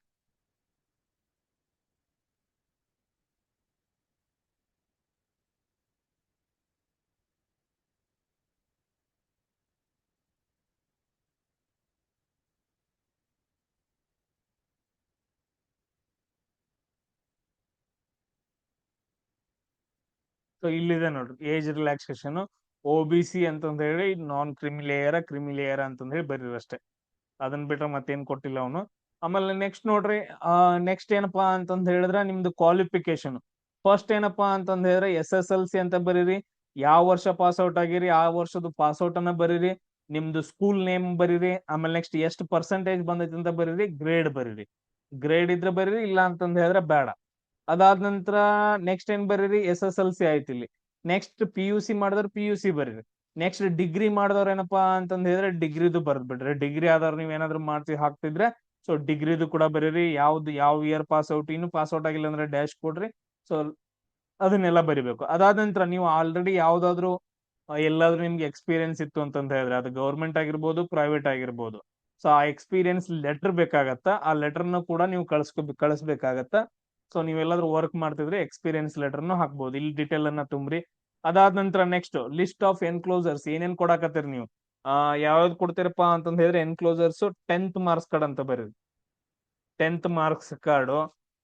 ಸೊ ಇಲ್ಲಿದೆ ನೋಡ್ರಿ. Age relaxation O B C ಅಂತಂದ ಹೇಳಿ ನಾನ್ ಕ್ರಿಮಿಲೇಯರ ಕ್ರಿಮಿಲೇಯರ ಅಂತಂದ ಹೇಳಿ ಬರೀರಿ ಅಷ್ಟೇ. ಅದನ್ನ ಬಿಟ್ರೆ ಮತ್ತೇನ್ ಕೊಟ್ಟಿಲ್ಲ ಅವನು. ಆಮೇಲೆ ನೆಕ್ಸ್ಟ್ ನೋಡ್ರಿ ನೆಕ್ಸ್ಟ್ ಏನಪ್ಪಾ ಅಂತಂದ ಹೇಳಿದ್ರೆ ನಿಮ್ದು ಕ್ವಾಲಿಫಿಕೇಶನ್ ಫಸ್ಟ್ ಏನಪ್ಪಾ ಅಂತಂದ ಹೇಳಿದ್ರೆ ಎಸ್ ಎಸ್ ಎಲ್ ಸಿ ಅಂತ ಬರೀರಿ. ಯಾವ ವರ್ಷ ಪಾಸ್ ಔಟ್ ಆಗಿರಿ, ಆ ವರ್ಷದ ಪಾಸ್ ಔಟ್ ಅನ್ನ ಬರೀರಿ. ನಿಮ್ದು ಸ್ಕೂಲ್ ನೇಮ್ ಬರೀರಿ. ಆಮೇಲೆ ನೆಕ್ಸ್ಟ್ ಎಷ್ಟು ಪರ್ಸೆಂಟೇಜ್ ಬಂದೈತಿ ಅಂತ ಬರೀರಿ. ಗ್ರೇಡ್ ಬರೀರಿ. ಗ್ರೇಡ್ ಇದ್ರೆ ಬರೀರಿ ಇಲ್ಲ ಅಂತಂದ ಹೇಳಿದ್ರೆ ಬೇಡ. ಅದಾದ ನಂತರ ನೆಕ್ಸ್ಟ್ ಏನ್ ಬರೀರಿ? ಎಸ್ ಎಸ್ ಎಲ್ ಸಿ ಆಯ್ತು ಇಲ್ಲಿ. ನೆಕ್ಸ್ಟ್ ಪಿ ಯು ಸಿ ಮಾಡಿದ್ರೆ ಪಿ ಯು ಸಿ ಬರೀರಿ. ನೆಕ್ಸ್ಟ್ ಡಿಗ್ರಿ ಮಾಡಿದವ್ರ ಏನಪ್ಪಾ ಅಂತಂದ್ ಹೇಳಿದ್ರೆ ಡಿಗ್ರಿದು ಬರ್ದ್ ಬಿಡ್ರಿ ಡಿಗ್ರಿ ಆದವ್ರ ನೀವ್ ಏನಾದ್ರು ಮಾಡ್ತಿ ಹಾಕ್ತಿದ್ರೆ ಸೊ ಡಿಗ್ರಿದು ಕೂಡ ಬರೀರಿ. ಯಾವ್ದು, ಯಾವ ಇಯರ್ ಪಾಸ್ ಔಟ್ ಇನ್ನು ಪಾಸ್ ಔಟ್ ಆಗಿಲ್ಲ ಅಂದ್ರೆ ಡ್ಯಾಶ್ ಕೊಡ್ರಿ. ಸೊ ಅದನ್ನೆಲ್ಲ ಬರಿಬೇಕು. ಅದಾದ ನಂತರ ನೀವು ಆಲ್ರೆಡಿ ಯಾವ್ದಾದ್ರು, ಎಲ್ಲಾದ್ರೂ ನಿಮ್ಗೆ ಎಕ್ಸ್ಪೀರಿಯನ್ಸ್ ಇತ್ತು ಅಂತಂತ ಹೇಳಿದ್ರೆ, ಅದು ಗೌರ್ಮೆಂಟ್ ಆಗಿರ್ಬೋದು ಪ್ರೈವೇಟ್ ಆಗಿರ್ಬೋದು. ಸೊ ಆ ಎಕ್ಸ್ಪೀರಿಯನ್ಸ್ ಲೆಟರ್ ಬೇಕಾಗತ್ತ? ಆ ಲೆಟರ್ನ ಕೂಡ ನೀವು ಕಳ್ಸ್ಕೊ, ಕಳಿಸ್ಬೇಕಾಗತ್ತ? ಸೊ ನೀವೆಲ್ಲಾದ್ರೂ ವರ್ಕ್ ಮಾಡ್ತಿದ್ರೆ ಎಕ್ಸ್ಪೀರಿಯನ್ಸ್ ಲೆಟರ್ನು ಹಾಕ್ಬೋದು. ಇಲ್ಲಿ ಡಿಟೇಲ್ ಅನ್ನ ತುಂಬ್ರಿ. ಅದಾದ ನಂತರ ನೆಕ್ಸ್ಟ್ ಲಿಸ್ಟ್ ಆಫ್ ಎನ್ಕ್ಲೋಸರ್ಸ್ ಏನೇನ್ ಕೊಡಾಕತ್ತೀರಿ ನೀವು? ಆ ಯಾವ್ದು ಕೊಡ್ತೀರಪ್ಪ ಅಂತಂದ ಹೇಳಿದ್ರೆ ಎನ್ಕ್ಲೋಸರ್ಸ್ ಟೆಂತ್ ಮಾರ್ಕ್ಸ್ ಕಾರ್ಡ್ ಅಂತ ಬರೀರಿ. ಟೆಂತ್ ಮಾರ್ಕ್ಸ್ ಕಾರ್ಡು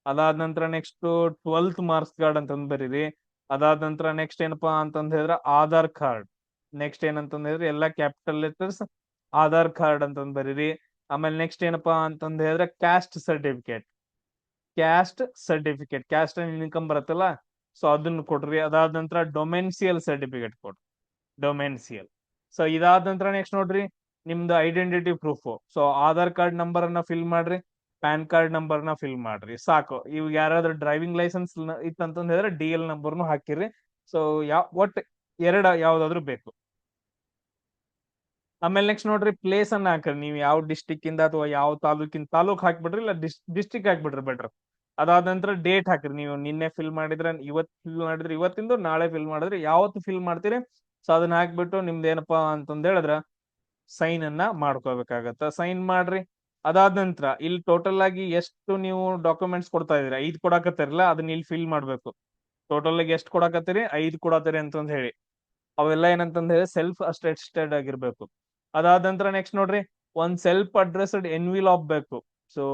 ಅದಾದ ನಂತರ ನೆಕ್ಸ್ಟ್ ಟ್ವೆಲ್ತ್ ಮಾರ್ಕ್ಸ್ ಕಾರ್ಡ್ ಅಂತಂದ್ ಬರೀರಿ. ಅದಾದ ನಂತರ ನೆಕ್ಸ್ಟ್ ಏನಪ್ಪಾ ಅಂತಂದ್ ಹೇಳಿದ್ರೆ ಆಧಾರ್ ಕಾರ್ಡ್ ನೆಕ್ಸ್ಟ್ ಏನಂತಂದ ಹೇಳಿದ್ರೆ ಎಲ್ಲಾ ಕ್ಯಾಪಿಟಲ್ ಲೆಟರ್ಸ್ ಆಧಾರ್ ಕಾರ್ಡ್ ಅಂತಂದ್ ಬರೀರಿ. ಆಮೇಲೆ ನೆಕ್ಸ್ಟ್ ಏನಪ್ಪಾ ಅಂತಂದ ಹೇಳಿದ್ರೆ caste certificate caste certificate caste income ಬರುತ್ತಲ್ಲ ಸೊ ಅದನ್ನ ಕೊಡ್ರಿ. ಅದಾದ ನಂತರ ಡೊಮೆನ್ಸಿಯಲ್ ಸರ್ಟಿಫಿಕೇಟ್ ಕೊಡ್ರಿ. ಡೊಮೆನ್ಸಿಯಲ್ ಸೊ ಇದಾದ ನಂತರ ನೆಕ್ಸ್ಟ್ ನೋಡ್ರಿ, ನಿಮ್ದು identity proof so Aadhaar card number ಅನ್ನ ಫಿಲ್ ಮಾಡ್ರಿ, ಪ್ಯಾನ್ ಕಾರ್ಡ್ ನಂಬರ್ನ ಫಿಲ್ ಮಾಡ್ರಿ. ಸಾಕು. ಇವ್ ಯಾರಾದ್ರೂ ಡ್ರೈವಿಂಗ್ ಲೈಸೆನ್ಸ್ ಇತ್ತಂತಂದ್ರೆ ಡಿ ಎಲ್ ನಂಬರ್ನು ಹಾಕಿರಿ. ಸೊ ಯಾವ ಒಟ್ ಎರಡ ಯಾವ್ದಾದ್ರು ಬೇಕು. ಆಮೇಲೆ ನೆಕ್ಸ್ಟ್ ನೋಡ್ರಿ ಪ್ಲೇಸ್ ಅನ್ನ ಹಾಕ್ರಿ. ನೀವು ಯಾವ ಡಿಸ್ಟಿಕ್ ಇಂದ ಅಥವಾ ಯಾವ ತಾಲೂಕಿನ ತಾಲೂಕ್ ಹಾಕ್ಬಿಡ್ರಿ ಇಲ್ಲ ಡಿಸ್ಟಿಕ್ ಹಾಕ್ಬಿಡ್ರಿ ಬೆಟ್ರ್ ಅದಾದ ನಂತರ ಡೇಟ್ ಹಾಕ್ರಿ. ನೀವು ನಿನ್ನೆ ಫಿಲ್ ಮಾಡಿದ್ರೆ, ಇವತ್ ಫಿಲ್ ಮಾಡಿದ್ರೆ, ಇವತ್ತಿಂದು ನಾಳೆ ಫಿಲ್ ಮಾಡಿದ್ರೆ ಯಾವತ್ತು ಫಿಲ್ ಮಾಡ್ತೀರಿ? ಸೊ ಅದನ್ನ ಹಾಕ್ಬಿಟ್ಟು ನಿಮ್ದು ಏನಪ್ಪಾ ಅಂತಂದ ಹೇಳಿದ್ರ ಸೈನ್ ಅನ್ನ ಮಾಡ್ಕೋಬೇಕಾಗತ್ತ. ಸೈನ್ ಮಾಡ್ರಿ. ಅದಾದ ನಂತರ ಇಲ್ಲಿ ಟೋಟಲ್ ಆಗಿ ಎಷ್ಟು ನೀವು ಡಾಕ್ಯುಮೆಂಟ್ಸ್ ಕೊಡ್ತಾ ಇದೀರಾ ಐದ್ ಕೊಡಾಕತ್ತಿರಲ್ಲ, ಅದನ್ನ ಇಲ್ಲಿ ಫಿಲ್ ಮಾಡ್ಬೇಕು. ಟೋಟಲ್ ಆಗಿ ಎಷ್ಟು ಕೊಡಾಕತ್ತೀರಿ? ಐದ್ ಕೊಡತ್ತೀರಿ ಅಂತಂದ್ ಹೇಳಿ. ಅವೆಲ್ಲ ಏನಂತಂದ್ರೆ ಸೆಲ್ಫ್ ಅಸ್ಟೆಸ್ಟೆಡ್ ಆಗಿರ್ಬೇಕು. ಅದಾದ ನಂತರ ನೆಕ್ಸ್ಟ್ ನೋಡ್ರಿ, ಒಂದ್ ಸೆಲ್ಫ್ ಅಡ್ರೆಸ್ಡ್ ಎನ್ವಿಲಾಪ್ ಬೇಕು. So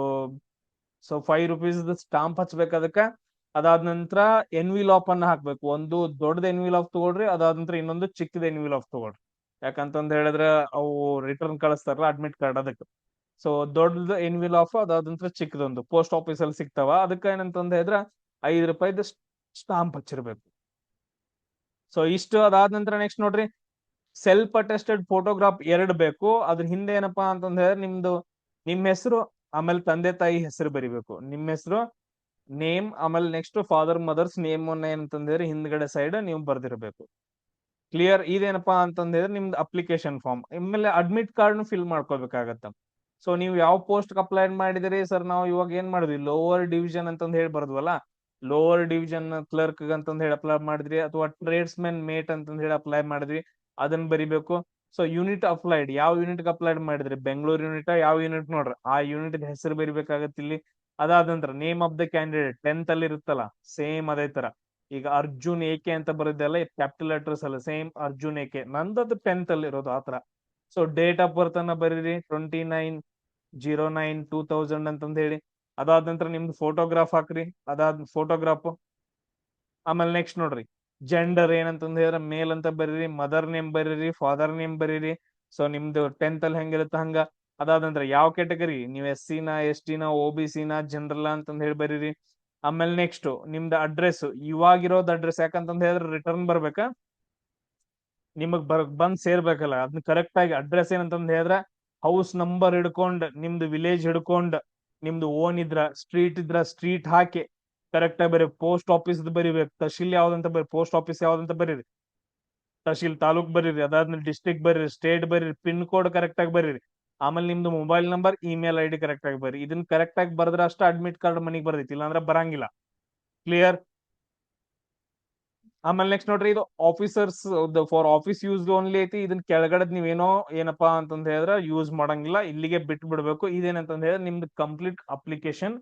so five rupees stamp ಹಚ್ಬೇಕು ಅದಕ್ಕ. ಅದಾದ ನಂತರ ಎನ್ವಿಲಾಪ್ ಅನ್ನ ಹಾಕ್ಬೇಕು. ಒಂದು ದೊಡ್ಡದ ಎನ್ವಿಲಾಪ್ ತಗೊಳ್ರಿ, ಅದಾದ ನಂತರ ಇನ್ನೊಂದು ಚಿಕ್ಕದ ಎನ್ವಿಲಾಪ್ ತಗೊಳ್ರಿ. ಯಾಕಂತಂದ್ ಹೇಳಿದ್ರೆ ಅವು ರಿಟರ್ನ್ ಕಳಿಸ್ತಾರಲ್ಲ ಅಡ್ಮಿಟ್ ಕಾರ್ಡ್ ಅದಕ್ಕೆ. ಸೊ ದೊಡ್ಡದ ಎನ್ವಿಲಾಪ್ ಅದಾದ ನಂತರ ಚಿಕ್ಕದೊಂದು. ಪೋಸ್ಟ್ ಆಫೀಸ್ ಅಲ್ಲಿ ಸಿಗ್ತಾವ. ಅದಕ್ಕೆ ಏನಂತಂದ್ ಹೇಳಿದ್ರೆ ಐದು ರೂಪಾಯಿದ ಸ್ಟಾಂಪ್ ಹಚ್ಚಿರ್ಬೇಕು. ಸೊ ಇಷ್ಟು ಅದಾದ ನಂತರ ನೆಕ್ಸ್ಟ್ ನೋಡ್ರಿ ಸೆಲ್ಫ್ ಅಟೆಸ್ಟೆಡ್ ಫೋಟೋಗ್ರಾಫ್ ಎರಡು ಬೇಕು. ಅದ್ರ ಹಿಂದೆ ಏನಪ್ಪಾ ಅಂತಂದ್ರೆ ನಿಮ್ದು ನಿಮ್ ಹೆಸರು, ಆಮೇಲೆ ತಂದೆ ತಾಯಿ ಹೆಸರು ಬರಿಬೇಕು. ನಿಮ್ ಹೆಸರು, ನೇಮ್, ಆಮೇಲೆ ನೆಕ್ಸ್ಟ್ ಫಾದರ್ ಮದರ್ಸ್ ನೇಮ್ ಏನಂತಂದ್ರೆ ಹಿಂದ್ಗಡೆ ಸೈಡ್ ನೀವು ಬರ್ದಿರ್ಬೇಕು. ಕ್ಲಿಯರ್ ಇದೇನಪ್ಪಾ ಅಂತಂದ್ರೆ ನಿಮ್ದು ಅಪ್ಲಿಕೇಶನ್ ಫಾರ್ಮ್ ಆಮೇಲೆ ಅಡ್ಮಿಟ್ ಕಾರ್ಡ್ ಫಿಲ್ ಮಾಡ್ಕೋಬೇಕಾಗತ್ತ. ಸೊ ನೀವು ಯಾವ ಪೋಸ್ಟ್ ಅಪ್ಲೈ ಮಾಡಿದಿರಿ? ಸರ್, ನಾವು ಇವಾಗ ಏನ್ ಮಾಡಿದ್ವಿ ಲೋವರ್ ಡಿವಿಷನ್ ಅಂತಂದ್ ಹೇಳಿ ಬರ್ದ್ವಲ್ಲ ಲೋವರ್ ಡಿವಿಷನ್ ಕ್ಲರ್ಕ್ ಅಂತಂದ್ ಹೇಳಿ ಅಪ್ಲೈ ಮಾಡಿದ್ರಿ? ಅಥವಾ ಟ್ರೇಡ್ಸ್ ಮೆನ್ ಮೇಟ್ ಅಂತಂದ್ ಹೇಳಿ ಅಪ್ಲೈ ಮಾಡಿದ್ವಿ ಅದನ್ನ ಬರಿಬೇಕು. ಸೊ ಯೂನಿಟ್ ಅಪ್ಲೈಡ್ ಯಾವ ಯೂನಿಟ್ ಅಪ್ಲೈಡ್ ಮಾಡಿದ್ರಿ? ಬೆಂಗಳೂರು ಯೂನಿಟ್ ಯಾವ ಯೂನಿಟ್ ನೋಡ್ರಿ? ಆ ಯೂನಿಟ್ ಹೆಸರು ಬರಿಬೇಕಾಗತ್ತೆ ಇಲ್ಲಿ. ಅದಾದ ನಂತರ name of the candidate tenth ಅಲ್ಲಿ ಇರುತ್ತಲ್ಲ? ಸೇಮ್ ಅದೇ ತರ. ಈಗ ಅರ್ಜುನ್ ಏಕೆ ಅಂತ ಬರೋದೆಲ್ಲ ಕ್ಯಾಪಿಟಲ್ ಲೆಟರ್ಸ್ ಅಲ್ಲ. Same Arjun A K. ನಂದದು tenth ಅಲ್ಲಿ ಇರೋದು ಆತರ ಸೊ ಡೇಟ್ ಆಫ್ ಬರ್ತ್ ಅನ್ನ ಬರೀರಿ. Twenty nine zero nine two thousand ಅಂತಂದ ಹೇಳಿ. ಅದಾದ ನಂತರ ನಿಮ್ದು ಫೋಟೋಗ್ರಾಫ್ ಹಾಕ್ರಿ. ಅದಾದ ಫೋಟೋಗ್ರಾಫ್ ಆಮೇಲೆ ನೆಕ್ಸ್ಟ್ ನೋಡ್ರಿ. ಜೆಂಡರ್ ಏನಂತಂದ ಹೇಳಿದ್ರೆ ಮೇಲ್ ಅಂತ ಬರೀರಿ ಮದರ್ ನೇಮ್ ಬರೀರಿ ಫಾದರ್ ನೇಮ್ ಬರೀರಿ. ಸೊ ನಿಮ್ದು ಟೆಂತ್ ಅಲ್ಲಿ ಹೆಂಗಿರುತ್ತೆ ಹಂಗ ಅದಾದಂದ್ರೆ ಯಾವ ಕ್ಯಾಟಗರಿ ನೀವು ಎಸ್ ಸಿ ನ ಎಸ್ ಟಿ ನಾ ಒ ಬಿ ಸಿ ನ ಜನರಲ್ ಅಂತಂದ್ ಹೇಳಿ ಬರೀರಿ. ಆಮೇಲೆ ನೆಕ್ಸ್ಟ್ ನಿಮ್ದು ಅಡ್ರೆಸ್ ಇವಾಗಿರೋದ್ ಅಡ್ರೆಸ್ ಯಾಕಂತಂದ್ ಹೇಳಿದ್ರೆ ರಿಟರ್ನ್ ಬರ್ಬೇಕಾ? ನಿಮಗ್ ಬರ್, ಬಂದ್ ಸೇರ್ಬೇಕಲ್ಲ. ಅದನ್ನ ಕರೆಕ್ಟ್ ಆಗಿ ಅಡ್ರೆಸ್ ಏನಂತಂದ್ ಹೇಳಿದ್ರೆ ಹೌಸ್ ನಂಬರ್ ಹಿಡ್ಕೊಂಡ್, ನಿಮ್ದು ವಿಲೇಜ್ ಹಿಡ್ಕೊಂಡ್, ನಿಮ್ದು ಓನ್ ಇದ್ರ ಸ್ಟ್ರೀಟ್ ಇದ್ರ ಸ್ಟ್ರೀಟ್ ಹಾಕಿ ಕರೆಕ್ಟ್ ಆಗಿ ಬರೀ ಪೋಸ್ಟ್ ಆಫೀಸ್ ಬರೀಬೇಕು. ತಹಶೀಲ್ ಯಾವ್ದಂತ ಬರೀ ಪೋಸ್ಟ್ ಆಫೀಸ್ ಯಾವ್ದಂತ ಬರೀರಿ. ತಹಶೀಲ್ ತಾಲೂಕ್ ಬರೀರಿ, ಅದಾದ್ಮೇಲೆ ಡಿಸ್ಟ್ರಿಕ್ಟ್ ಬರೀರಿ ಸ್ಟೇಟ್ ಬರೀರಿ ಪಿನ್ ಕೋಡ್ ಕರೆಕ್ಟ್ ಆಗಿ ಬರೀರಿ. ಆಮೇಲೆ ನಿಮ್ದು mobile number email I D correct ಆಗಿ ಬರ್ರಿ. ಇದನ್ನ ಕರೆಕ್ಟ್ ಆಗಿ ಬರದ್ರ ಅಷ್ಟ ಅಡ್ಮಿಟ್ ಕಾರ್ಡ್ ಮನೆಗೆ ಬರ್ದೈತಿ, ಇಲ್ಲಾಂದ್ರೆ ಬರಂಗಿಲ್ಲ. ಕ್ಲಿಯರ್ ಆಮೇಲೆ ನೆಕ್ಸ್ಟ್ ನೋಡ್ರಿ, ಇದು officers for office use only ಐತಿ. ಇದನ್ನ ಕೆಳಗಡೆ ನೀವೇನೋ ಏನಪ್ಪಾ ಅಂತಂದ ಹೇಳಿದ್ರೆ ಯೂಸ್ ಮಾಡಂಗಿಲ್ಲ. ಇಲ್ಲಿಗೆ ಬಿಟ್ಟು ಬಿಡ್ಬೇಕು ಇದೇನಂತಂದ್ ಹೇಳಿದ್ರೆ ನಿಮ್ದು ಕಂಪ್ಲೀಟ್ ಅಪ್ಲಿಕೇಶನ್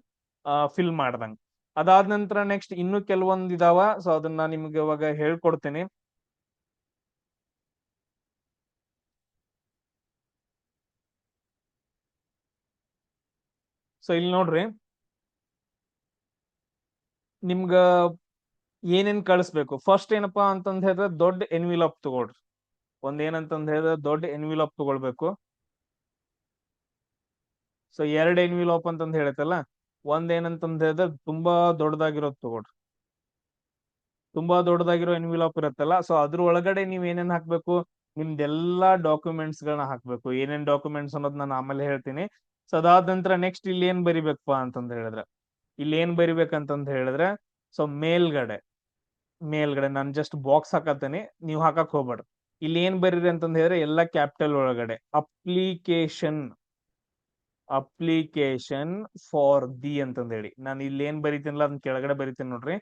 ಫಿಲ್ ಮಾಡ್ದಂಗ. ಅದಾದ ನಂತರ ನೆಕ್ಸ್ಟ್ ಇನ್ನು ಕೆಲವೊಂದ್ ಇದಾವ. ಸೊ ಅದನ್ನ ನಿಮ್ಗೆ ಇವಾಗ ಹೇಳ್ಕೊಡ್ತೇನೆ. ಸೊ ಇಲ್ಲಿ ನೋಡ್ರಿ. ನಿಮ್ಗ ಏನೇನ್ ಕಳಿಸ್ಬೇಕು? ಫಸ್ಟ್ ಏನಪ್ಪಾ ಅಂತಂದ್ ಹೇಳಿದ್ರೆ ದೊಡ್ಡ ಎನ್ವಿಲಪ್ ತಗೊಳ್ರಿ. ಒಂದ್ ಏನಂತಂದ್ ಹೇಳಿದ್ರೆ ದೊಡ್ಡ ಎನ್ವಿಲಪ್ ತಗೊಳ್ಬೇಕು. ಸೊ ಎರಡ್ ಎನ್ವಿಲಪ್ ಅಂತಂದ್ ಹೇಳತ್ತಲ್ಲ? ಒಂದ್ ಏನಂತಂದ ಹೇಳಿದ್ರೆ ತುಂಬಾ ದೊಡ್ಡದಾಗಿರೋದ್ ತಗೊಳ್ರಿ. ತುಂಬಾ ದೊಡ್ಡದಾಗಿರೋ ಎನ್ವಿಲಾಪ್ ಇರುತ್ತಲ್ಲ ಸೊ ಅದ್ರ ಒಳಗಡೆ ನೀವ್ ಏನೇನ್ ಹಾಕ್ಬೇಕು, ನಿಮ್ದೆಲ್ಲಾ ಡಾಕ್ಯುಮೆಂಟ್ಸ್ ಗಳನ್ನ ಹಾಕ್ಬೇಕು. ಏನೇನ್ ಡಾಕ್ಯುಮೆಂಟ್ಸ್ ಅನ್ನೋದ್ ನಾನು ಆಮೇಲೆ ಹೇಳ್ತೀನಿ. ಸೊ ಅದಾದ ನಂತರ ನೆಕ್ಸ್ಟ್ ಇಲ್ಲಿ ಏನ್ ಬರಿಬೇಕಪ್ಪ ಅಂತಂದ್ ಹೇಳಿದ್ರೆ, ಇಲ್ಲಿ ಏನ್ ಬರಿಬೇಕಂತಂದ್ ಹೇಳಿದ್ರೆ ಸೊ ಮೇಲ್ಗಡೆ ಮೇಲ್ಗಡೆ ನಾನು ಜಸ್ಟ್ ಬಾಕ್ಸ್ ಹಾಕತ್ತೇನೆ, ನೀವು ಹಾಕಕ್ ಹೋಗ್ಬಾರ್ದು ಇಲ್ಲಿ ಏನ್ ಬರೀರಿ ಅಂತಂದ್ ಹೇಳಿದ್ರೆ, ಎಲ್ಲಾ ಕ್ಯಾಪಿಟಲ್ ಒಳಗಡೆ ಅಪ್ಲಿಕೇಶನ್ ಅಪ್ಲಿಕೇಶನ್ ಫಾರ್ ದಿ ಅಂತಂದ ಹೇಳಿ. ನಾನು ಇಲ್ಲಿ ಏನ್ ಬರೀತೀನಲ್ಲ ಅದನ್ನ ಕೆಳಗಡೆ ಬರೀತೀನಿ ನೋಡ್ರಿ.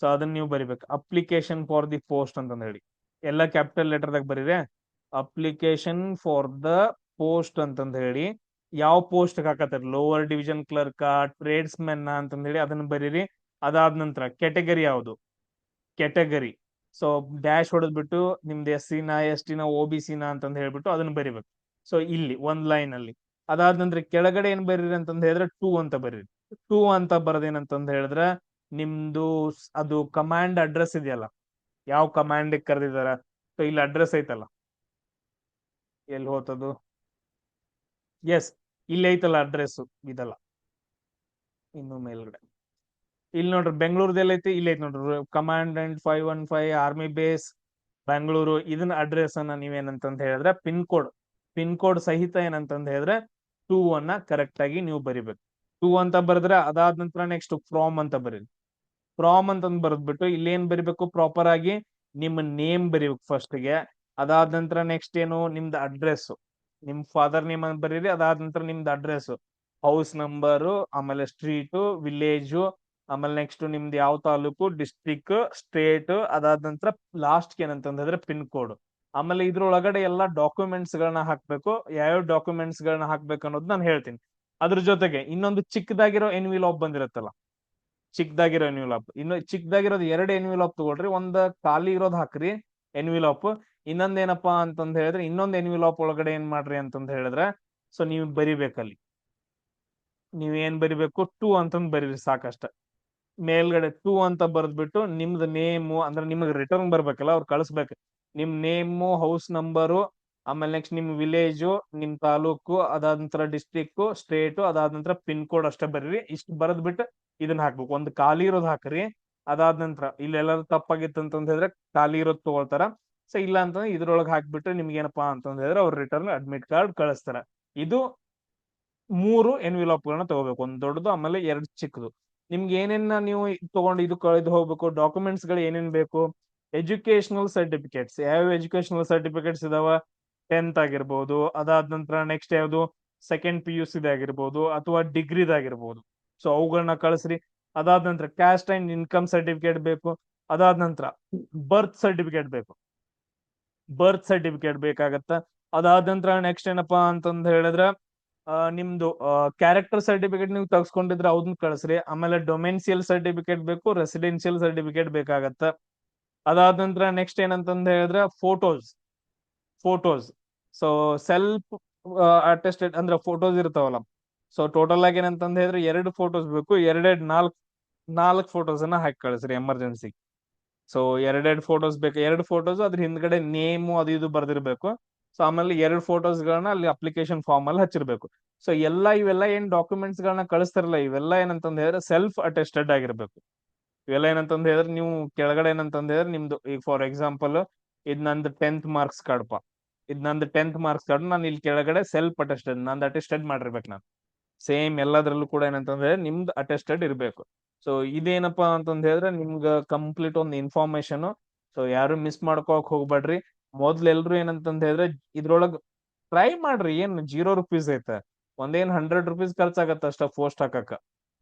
ಸೊ ಅದನ್ನ ನೀವು ಬರಿಬೇಕು. ಅಪ್ಲಿಕೇಶನ್ ಫಾರ್ ದಿ ಪೋಸ್ಟ್ ಅಂತಂದ ಹೇಳಿ. ಎಲ್ಲ ಕ್ಯಾಪಿಟಲ್ ಲೆಟರ್ದಾಗ ಬರೀರಿ. ಅಪ್ಲಿಕೇಶನ್ ಫಾರ್ ದ ಪೋಸ್ಟ್ ಅಂತಂದ ಹೇಳಿ. ಯಾವ post ಹಾಕತ್ತಾರೆ? Lower division clerk trades men ಅಂತಂದ ಹೇಳಿ ಅದನ್ನ ಬರೀರಿ. ಅದಾದ ನಂತರ ಕೆಟಗರಿ ಯಾವುದು? ಕೆಟಗರಿ ಸೊ ಡ್ಯಾಶ್ ಹೊಡೆದ್ಬಿಟ್ಟು ನಿಮ್ದು ಎಸ್ ಸಿನ ಎಸ್ ಟಿನ ಒ ಬಿ ಸಿನ ಅಂತಂದ ಹೇಳ್ಬಿಟ್ಟು ಅದನ್ನ ಬರಿಬೇಕು. ಸೊ ಇಲ್ಲಿ, ಒಂದ್ ಲೈನ್ ಅಲ್ಲಿ. ಅದಾದ ನಂತರ ಕೆಳಗಡೆ ಏನ್ ಬರೀರಿ ಅಂತಂದ್ ಹೇಳಿದ್ರೆ ಟೂ ಅಂತ ಬರೀರಿ. ಟೂ ಅಂತ ಬರದೇನಂತಂದ್ ಹೇಳಿದ್ರೆ ನಿಮ್ದು ಅದು ಕಮಾಂಡ್ ಅಡ್ರೆಸ್ ಇದೆಯಲ್ಲ, ಯಾವ ಕಮಾಂಡ್ ಕರೆದಿದಾರ? ಸೊ ಇಲ್ಲಿ ಅಡ್ರೆಸ್ ಐತಲ್ಲ. ಎಲ್ಲಿ ಹೋತದು? ಎಸ್ ಇಲ್ಲಿ ಐತಲ್ಲ ಅಡ್ರೆಸ್ ಇದಲ್ಲ. ಇನ್ನು ಮೇಲ್ಗಡೆ. ಇಲ್ಲಿ ನೋಡ್ರಿ ಬೆಂಗಳೂರದಲ್ಲಿ ಐತಿ? ಇಲ್ಲಿ ಐತಿ ನೋಡ್ರಿ. Commandant five one five army base Bengaluru. ಇದನ್ನ ಅಡ್ರೆಸ್ ಅನ್ನ ನೀವೇನಂತಂದ್ ಹೇಳಿದ್ರೆ ಪಿನ್ ಕೋಡ್ ಪಿನ್ ಕೋಡ್ ಸಹಿತ ಏನಂತಂದ್ ಹೇಳಿದ್ರೆ ಟೂ ಅನ್ನ ಕರೆಕ್ಟ್ ಆಗಿ ನೀವು ಬರಿಬೇಕು. ಟೂ ಅಂತ ಬರೆದ್ರೆ ಅದಾದ ನಂತರ ನೆಕ್ಸ್ಟ್ ಫ್ರಾಮ್ ಅಂತ ಬರೀರಿ. ಫ್ರಾಮ್ ಅಂತ ಬರೆದ್ಬಿಟ್ಟು ಇಲ್ಲಿ ಏನ್ ಬರಿಬೇಕು? ಪ್ರಾಪರ್ ಆಗಿ ನಿಮ್ಮ ನೇಮ್ ಬರಿಬೇಕು ಫಸ್ಟ್ಗೆ. ಅದಾದ ನಂತರ ನೆಕ್ಸ್ಟ್ ಏನು? ನಿಮ್ದು ಅಡ್ರೆಸ್ ನಿಮ್ ಫಾದರ್ ನೇಮ್ ಅಂತ ಬರೀರಿ, ಅದಾದ ನಂತರ ನಿಮ್ದು ಅಡ್ರೆಸ್ ಹೌಸ್ ನಂಬರ್ ಆಮೇಲೆ ಸ್ಟ್ರೀಟ್ ವಿಲೇಜು ಆಮೇಲೆ ನೆಕ್ಸ್ಟ್ ನಿಮ್ದು ಯಾವ ತಾಲೂಕು? ಡಿಸ್ಟ್ರಿಕ್ಟ್ ಸ್ಟೇಟ್ ಅದಾದ ನಂತರ ಲಾಸ್ಟ್ ಏನಂತಂದ್ರೆ ಪಿನ್ ಕೋಡ್ ಆಮೇಲೆ ಇದ್ರೊಳಗಡೆ ಎಲ್ಲಾ ಡಾಕ್ಯುಮೆಂಟ್ಸ್ ಗಳನ್ನ ಹಾಕ್ಬೇಕು. ಯಾವ ಡಾಕ್ಯುಮೆಂಟ್ಸ್ ಗಳನ್ನ ಹಾಕ್ಬೇಕು ಅನ್ನೋದು ನಾನು ಹೇಳ್ತೀನಿ. ಅದ್ರ ಜೊತೆಗೆ ಇನ್ನೊಂದು ಚಿಕ್ಕದಾಗಿರೋ ಎನ್ವಿಲಾಪ್ ಬಂದಿರತ್ತಲ್ಲ? ಚಿಕ್ಕದಾಗಿರೋ ಎನ್ವಿಲಾಪ್ ಇನ್ನು ಚಿಕ್ಕದಾಗಿರೋದು ಎರಡು ಎನ್ವಿಲಾಪ್ ತಗೊಳ್ರಿ. ಒಂದ್ ಖಾಲಿ ಇರೋದು ಹಾಕ್ರಿ ಎನ್ವಿಲಾಪ್ ಇನ್ನೊಂದ್ ಏನಪ್ಪಾ ಅಂತಂದ್ ಹೇಳಿದ್ರೆ ಇನ್ನೊಂದ್ ಎನ್ವಿಲಾಪ್ ಒಳಗಡೆ ಏನ್ ಮಾಡ್ರಿ ಅಂತಂದ್ ಹೇಳಿದ್ರೆ ಸೊ ನೀವು ಬರಿಬೇಕಲ್ಲಿ. ನೀವ್ ಏನ್ ಬರಿಬೇಕು? ಟೂ ಅಂತಂದ್ ಬರೀರಿ ಸಾಕಷ್ಟ. ಮೇಲ್ಗಡೆ ಟೂ ಅಂತ ಬರೆದ್ಬಿಟ್ಟು ನಿಮ್ದು ನೇಮು ಅಂದ್ರೆ ನಿಮಗೆ ರಿಟರ್ನ್ ಬರ್ಬೇಕಲ್ಲ, ಅವ್ರು ಕಳಿಸ್ಬೇಕು. ನಿಮ್ ನೇಮು ಹೌಸ್ ನಂಬರು ಆಮೇಲೆ ನೆಕ್ಸ್ಟ್ ನಿಮ್ ವಿಲೇಜು ನಿಮ್ ತಾಲೂಕು ಅದಾದ ನಂತರ ಡಿಸ್ಟಿಕ್ ಸ್ಟೇಟ್ ಅದಾದ ನಂತರ ಪಿನ್ ಕೋಡ್ ಅಷ್ಟೇ ಬರ್ರಿ. ಇಷ್ಟು ಬರದ್ಬಿಟ್ಟು ಇದನ್ನ ಹಾಕ್ಬೇಕು. ಒಂದು ಖಾಲಿ ಇರೋದ್ ಹಾಕ್ರಿ. ಅದಾದ ನಂತರ ಇಲ್ಲೆಲ್ಲಾರು ತಪ್ಪಾಗಿತ್ತು ಅಂತಂದ್ ಹೇಳಿದ್ರೆ ಖಾಲಿ ಇರೋದ್ ತಗೊಳ್ತಾರ. ಸೊ ಇಲ್ಲ ಅಂತಂದ್ರೆ ಇದ್ರೊಳಗೆ ಹಾಕ್ಬಿಟ್ಟು ನಿಮ್ಗೆ ಏನಪ್ಪಾ ಅಂತಂದ್ ಹೇಳಿದ್ರೆ ಅವ್ರು ರಿಟರ್ನ್ ಅಡ್ಮಿಟ್ ಕಾರ್ಡ್ ಕಳಿಸ್ತಾರ. ಇದು ಮೂರು ಎನ್ವಿಲಾಪ್ ಗಳನ್ನ ತಗೋಬೇಕು. ಒಂದ್ ದೊಡ್ಡದು, ಆಮೇಲೆ ಎರಡ್ ಚಿಕ್ಕದು. ನಿಮ್ಗೆ ಏನೇನ ನೀವು ತಗೊಂಡು ಇದು ಕಳೆದು ಹೋಗ್ಬೇಕು? ಡಾಕ್ಯುಮೆಂಟ್ಸ್ಗಳು ಏನೇನ್ ಬೇಕು? ಎಜುಕೇಶನಲ್ ಸರ್ಟಿಫಿಕೇಟ್ಸ್ ಯಾವ ಎಜುಕೇಶನಲ್ ಸರ್ಟಿಫಿಕೇಟ್ಸ್ ಇದಾವ? ಟೆಂತ್ ಆಗಿರ್ಬೋದು, ಅದಾದ ನಂತರ ನೆಕ್ಸ್ಟ್ ಯಾವುದು? ಸೆಕೆಂಡ್ ಪಿ ಯು ಆಗಿರ್ಬೋದು, ಅಥವಾ ಡಿಗ್ರಿದಾಗಿರ್ಬೋದು ಸೊ ಅವುಗಳನ್ನ ಕಳಿಸ್ರಿ. ಅದಾದ ನಂತರ ಕ್ಯಾಸ್ಟ್ ಅಂಡ್ ಇನ್ಕಮ್ ಸರ್ಟಿಫಿಕೇಟ್ ಬೇಕು. ಅದಾದ ನಂತರ ಬರ್ತ್ ಸರ್ಟಿಫಿಕೇಟ್ ಬೇಕು. ಬರ್ತ್ ಸರ್ಟಿಫಿಕೇಟ್ ಬೇಕಾಗತ್ತ? ಅದಾದ ನಂತರ ನೆಕ್ಸ್ಟ್ ಏನಪ್ಪಾ ಅಂತಂದ್ ಹೇಳಿದ್ರೆ ನಿಮ್ದು ಕ್ಯಾರೆಕ್ಟರ್ ಸರ್ಟಿಫಿಕೇಟ್ ನೀವು ತಗ್ಸ್ಕೊಂಡಿದ್ರೆ ಅದನ್ನ ಕಳಿಸ್ರಿ. ಆಮೇಲೆ ಡೊಮೆನ್ಸಿಯಲ್ ಸರ್ಟಿಫಿಕೇಟ್ ಬೇಕು ರೆಸಿಡೆನ್ಷಿಯಲ್ ಸರ್ಟಿಫಿಕೇಟ್ ಬೇಕಾಗತ್ತ? ಅದಾದ ನಂತರ ನೆಕ್ಸ್ಟ್ ಏನಂತಂದ ಹೇಳಿದ್ರೆ photos photos so self attested ಅಂದ್ರೆ ಫೋಟೋಸ್ ಇರ್ತಾವಲ್ಲ. ಸೊ ಟೋಟಲ್ ಆಗಿ ಏನಂತಂದ ಹೇಳಿದ್ರೆ ಎರಡು ಫೋಟೋಸ್ ಬೇಕು, ಎರಡೆರಡು ನಾಲ್ಕ್ ನಾಲ್ಕ್ ಫೋಟೋಸ್ ಅನ್ನ ಹಾಕಿ ಕಳಿಸ್ರಿ ಎಮರ್ಜೆನ್ಸಿ ಸೊ ಎರಡೆರಡು ಫೋಟೋಸ್ ಬೇಕು, ಎರಡು ಫೋಟೋಸ್ ಅದ್ರ ಹಿಂದ್ಗಡೆ ನೇಮು ಅದು ಇದು ಬರ್ದಿರ್ಬೇಕು. ಸೊ ಆಮೇಲೆ ಎರಡು ಫೋಟೋಸ್ ಗಳನ್ನ ಅಲ್ಲಿ ಅಪ್ಲಿಕೇಶನ್ ಫಾರ್ಮ್ ಅಲ್ಲಿ ಹಚ್ಚಿರ್ಬೇಕು. ಸೊ ಎಲ್ಲ ಇವೆಲ್ಲ ಏನ್ ಡಾಕ್ಯುಮೆಂಟ್ಸ್ ಗಳನ್ನ ಕಳಿಸ್ತಾರಲ್ಲ ಇವೆಲ್ಲ ಏನಂತಂದ್ರೆ ಸೆಲ್ಫ್ ಅಟೆಸ್ಟೆಡ್ ಆಗಿರ್ಬೇಕು. ಇವೆಲ್ಲ ಏನಂತಂದ್ ಹೇಳಿದ್ರೆ ನೀವು ಕೆಳಗಡೆ ಏನಂತಂದ್ ಹೇಳಿದ್ರೆ ನಿಮ್ದು, ಈಗ ಫಾರ್ ಎಕ್ಸಾಂಪಲ್ ಇದ್ ನಂದು ಟೆಂತ್ ಮಾರ್ಕ್ಸ್ ಕಾರ್ಡ್ಪ ಇದ್ ನಂದು ಟೆಂತ್ ಮಾರ್ಕ್ಸ್ ಕಾರ್ಡ್ ನಾನು ಇಲ್ಲಿ ಕೆಳಗಡೆ ಸೆಲ್ಫ್ ಅಟೆಸ್ಟೆಡ್ ನಂದು ಅಟೆಸ್ಟೆಡ್ ಮಾಡಿರ್ಬೇಕು ನಾನು. ಸೇಮ್ ಎಲ್ಲದ್ರಲ್ಲೂ ಕೂಡ ಏನಂತಂದ್ರೆ ನಿಮ್ದು ಅಟೆಸ್ಟೆಡ್ ಇರಬೇಕು. ಸೊ ಇದೇನಪ್ಪಾ ಅಂತಂದ್ ಹೇಳಿದ್ರೆ ನಿಮ್ಗೆ ಕಂಪ್ಲೀಟ್ ಒಂದು ಇನ್ಫಾರ್ಮೇಶನ್ ಸೊ ಯಾರು ಮಿಸ್ ಮಾಡ್ಕೋಕ್ ಹೋಗ್ಬೇಡ್ರಿ. ಮೊದ್ಲು ಎಲ್ರು ಏನಂತಂದ್ ಹೇಳಿದ್ರೆ ಇದ್ರೊಳಗ್ ಟ್ರೈ ಮಾಡ್ರಿ, ಏನ್ ಜೀರೋ ರುಪೀಸ್ ಐತೆ. ಒಂದೇನ್ ಹಂಡ್ರೆಡ್ ರುಪೀಸ್ ಖರ್ಚಾಗತ್ತ ಅಷ್ಟ ಪೋಸ್ಟ್ ಹಾಕಕ್ಕ.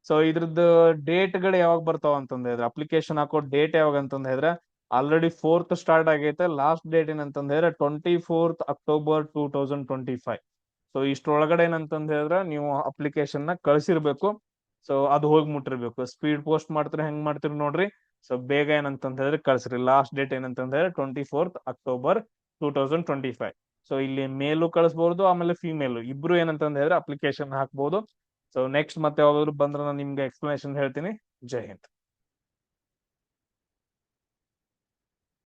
ಸೊ ಇದ್ರದ್ದು ಡೇಟ್ಗಳು ಯಾವಾಗ ಬರ್ತಾವ ಅಂತಂದ್ರೆ ಅಪ್ಲಿಕೇಶನ್ ಹಾಕೋ ಡೇಟ್ ಯಾವಾಗ ಅಂತಂದ ಹೇಳಿದ್ರೆ ಆಲ್ರೆಡಿ ಫೋರ್ತ್ ಸ್ಟಾರ್ಟ್ ಆಗೈತೆ ಲಾಸ್ಟ್ ಡೇಟ್ ಏನಂತಂದ ಹೇಳಿದ್ರೆ twenty fourth October two thousand twenty five so ಇಷ್ಟೊಳಗಡೆ ಏನಂತಂದ ಹೇಳಿದ್ರೆ, ನೀವು ಅಪ್ಲಿಕೇಶನ್ನ ಕಳ್ಸಿರ್ಬೇಕು. ಸೊ ಅದು ಹೋಗಿ ಮುಟ್ಟಿರ್ಬೇಕು. ಸ್ಪೀಡ್ ಪೋಸ್ಟ್ ಮಾಡ್ತಾರೆ, ಹೆಂಗ್ ಮಾಡ್ತೀರಿ ನೋಡ್ರಿ. ಸೊ ಬೇಗ ಏನಂತಂದ ಹೇಳಿದ್ರೆ ಕಳ್ಸ್ರಿ. ಲಾಸ್ಟ್ ಡೇಟ್ ಏನಂತಂದ ಹೇಳಿದ್ರೆ twenty fourth October two thousand twenty five so ಇಲ್ಲಿ ಮೇಲು ಕಳಿಸ್ಬಹುದು ಆಮೇಲೆ ಫಿಮೇಲು ಇಬ್ರು ಏನಂತಂದ ಹೇಳಿದ್ರೆ ಅಪ್ಲಿಕೇಶನ್ ಹಾಕ್ಬಹುದು ಸೊ ನೆಕ್ಸ್ಟ್ ಮತ್ತೆ ಯಾವ್ದಾದ್ರು ಬಂದ್ರೆ ನಾನು ನಿಮ್ಗೆ ಎಕ್ಸ್ಪ್ಲನೇಷನ್ ಹೇಳ್ತೀನಿ. ಜೈ ಹಿಂದ್.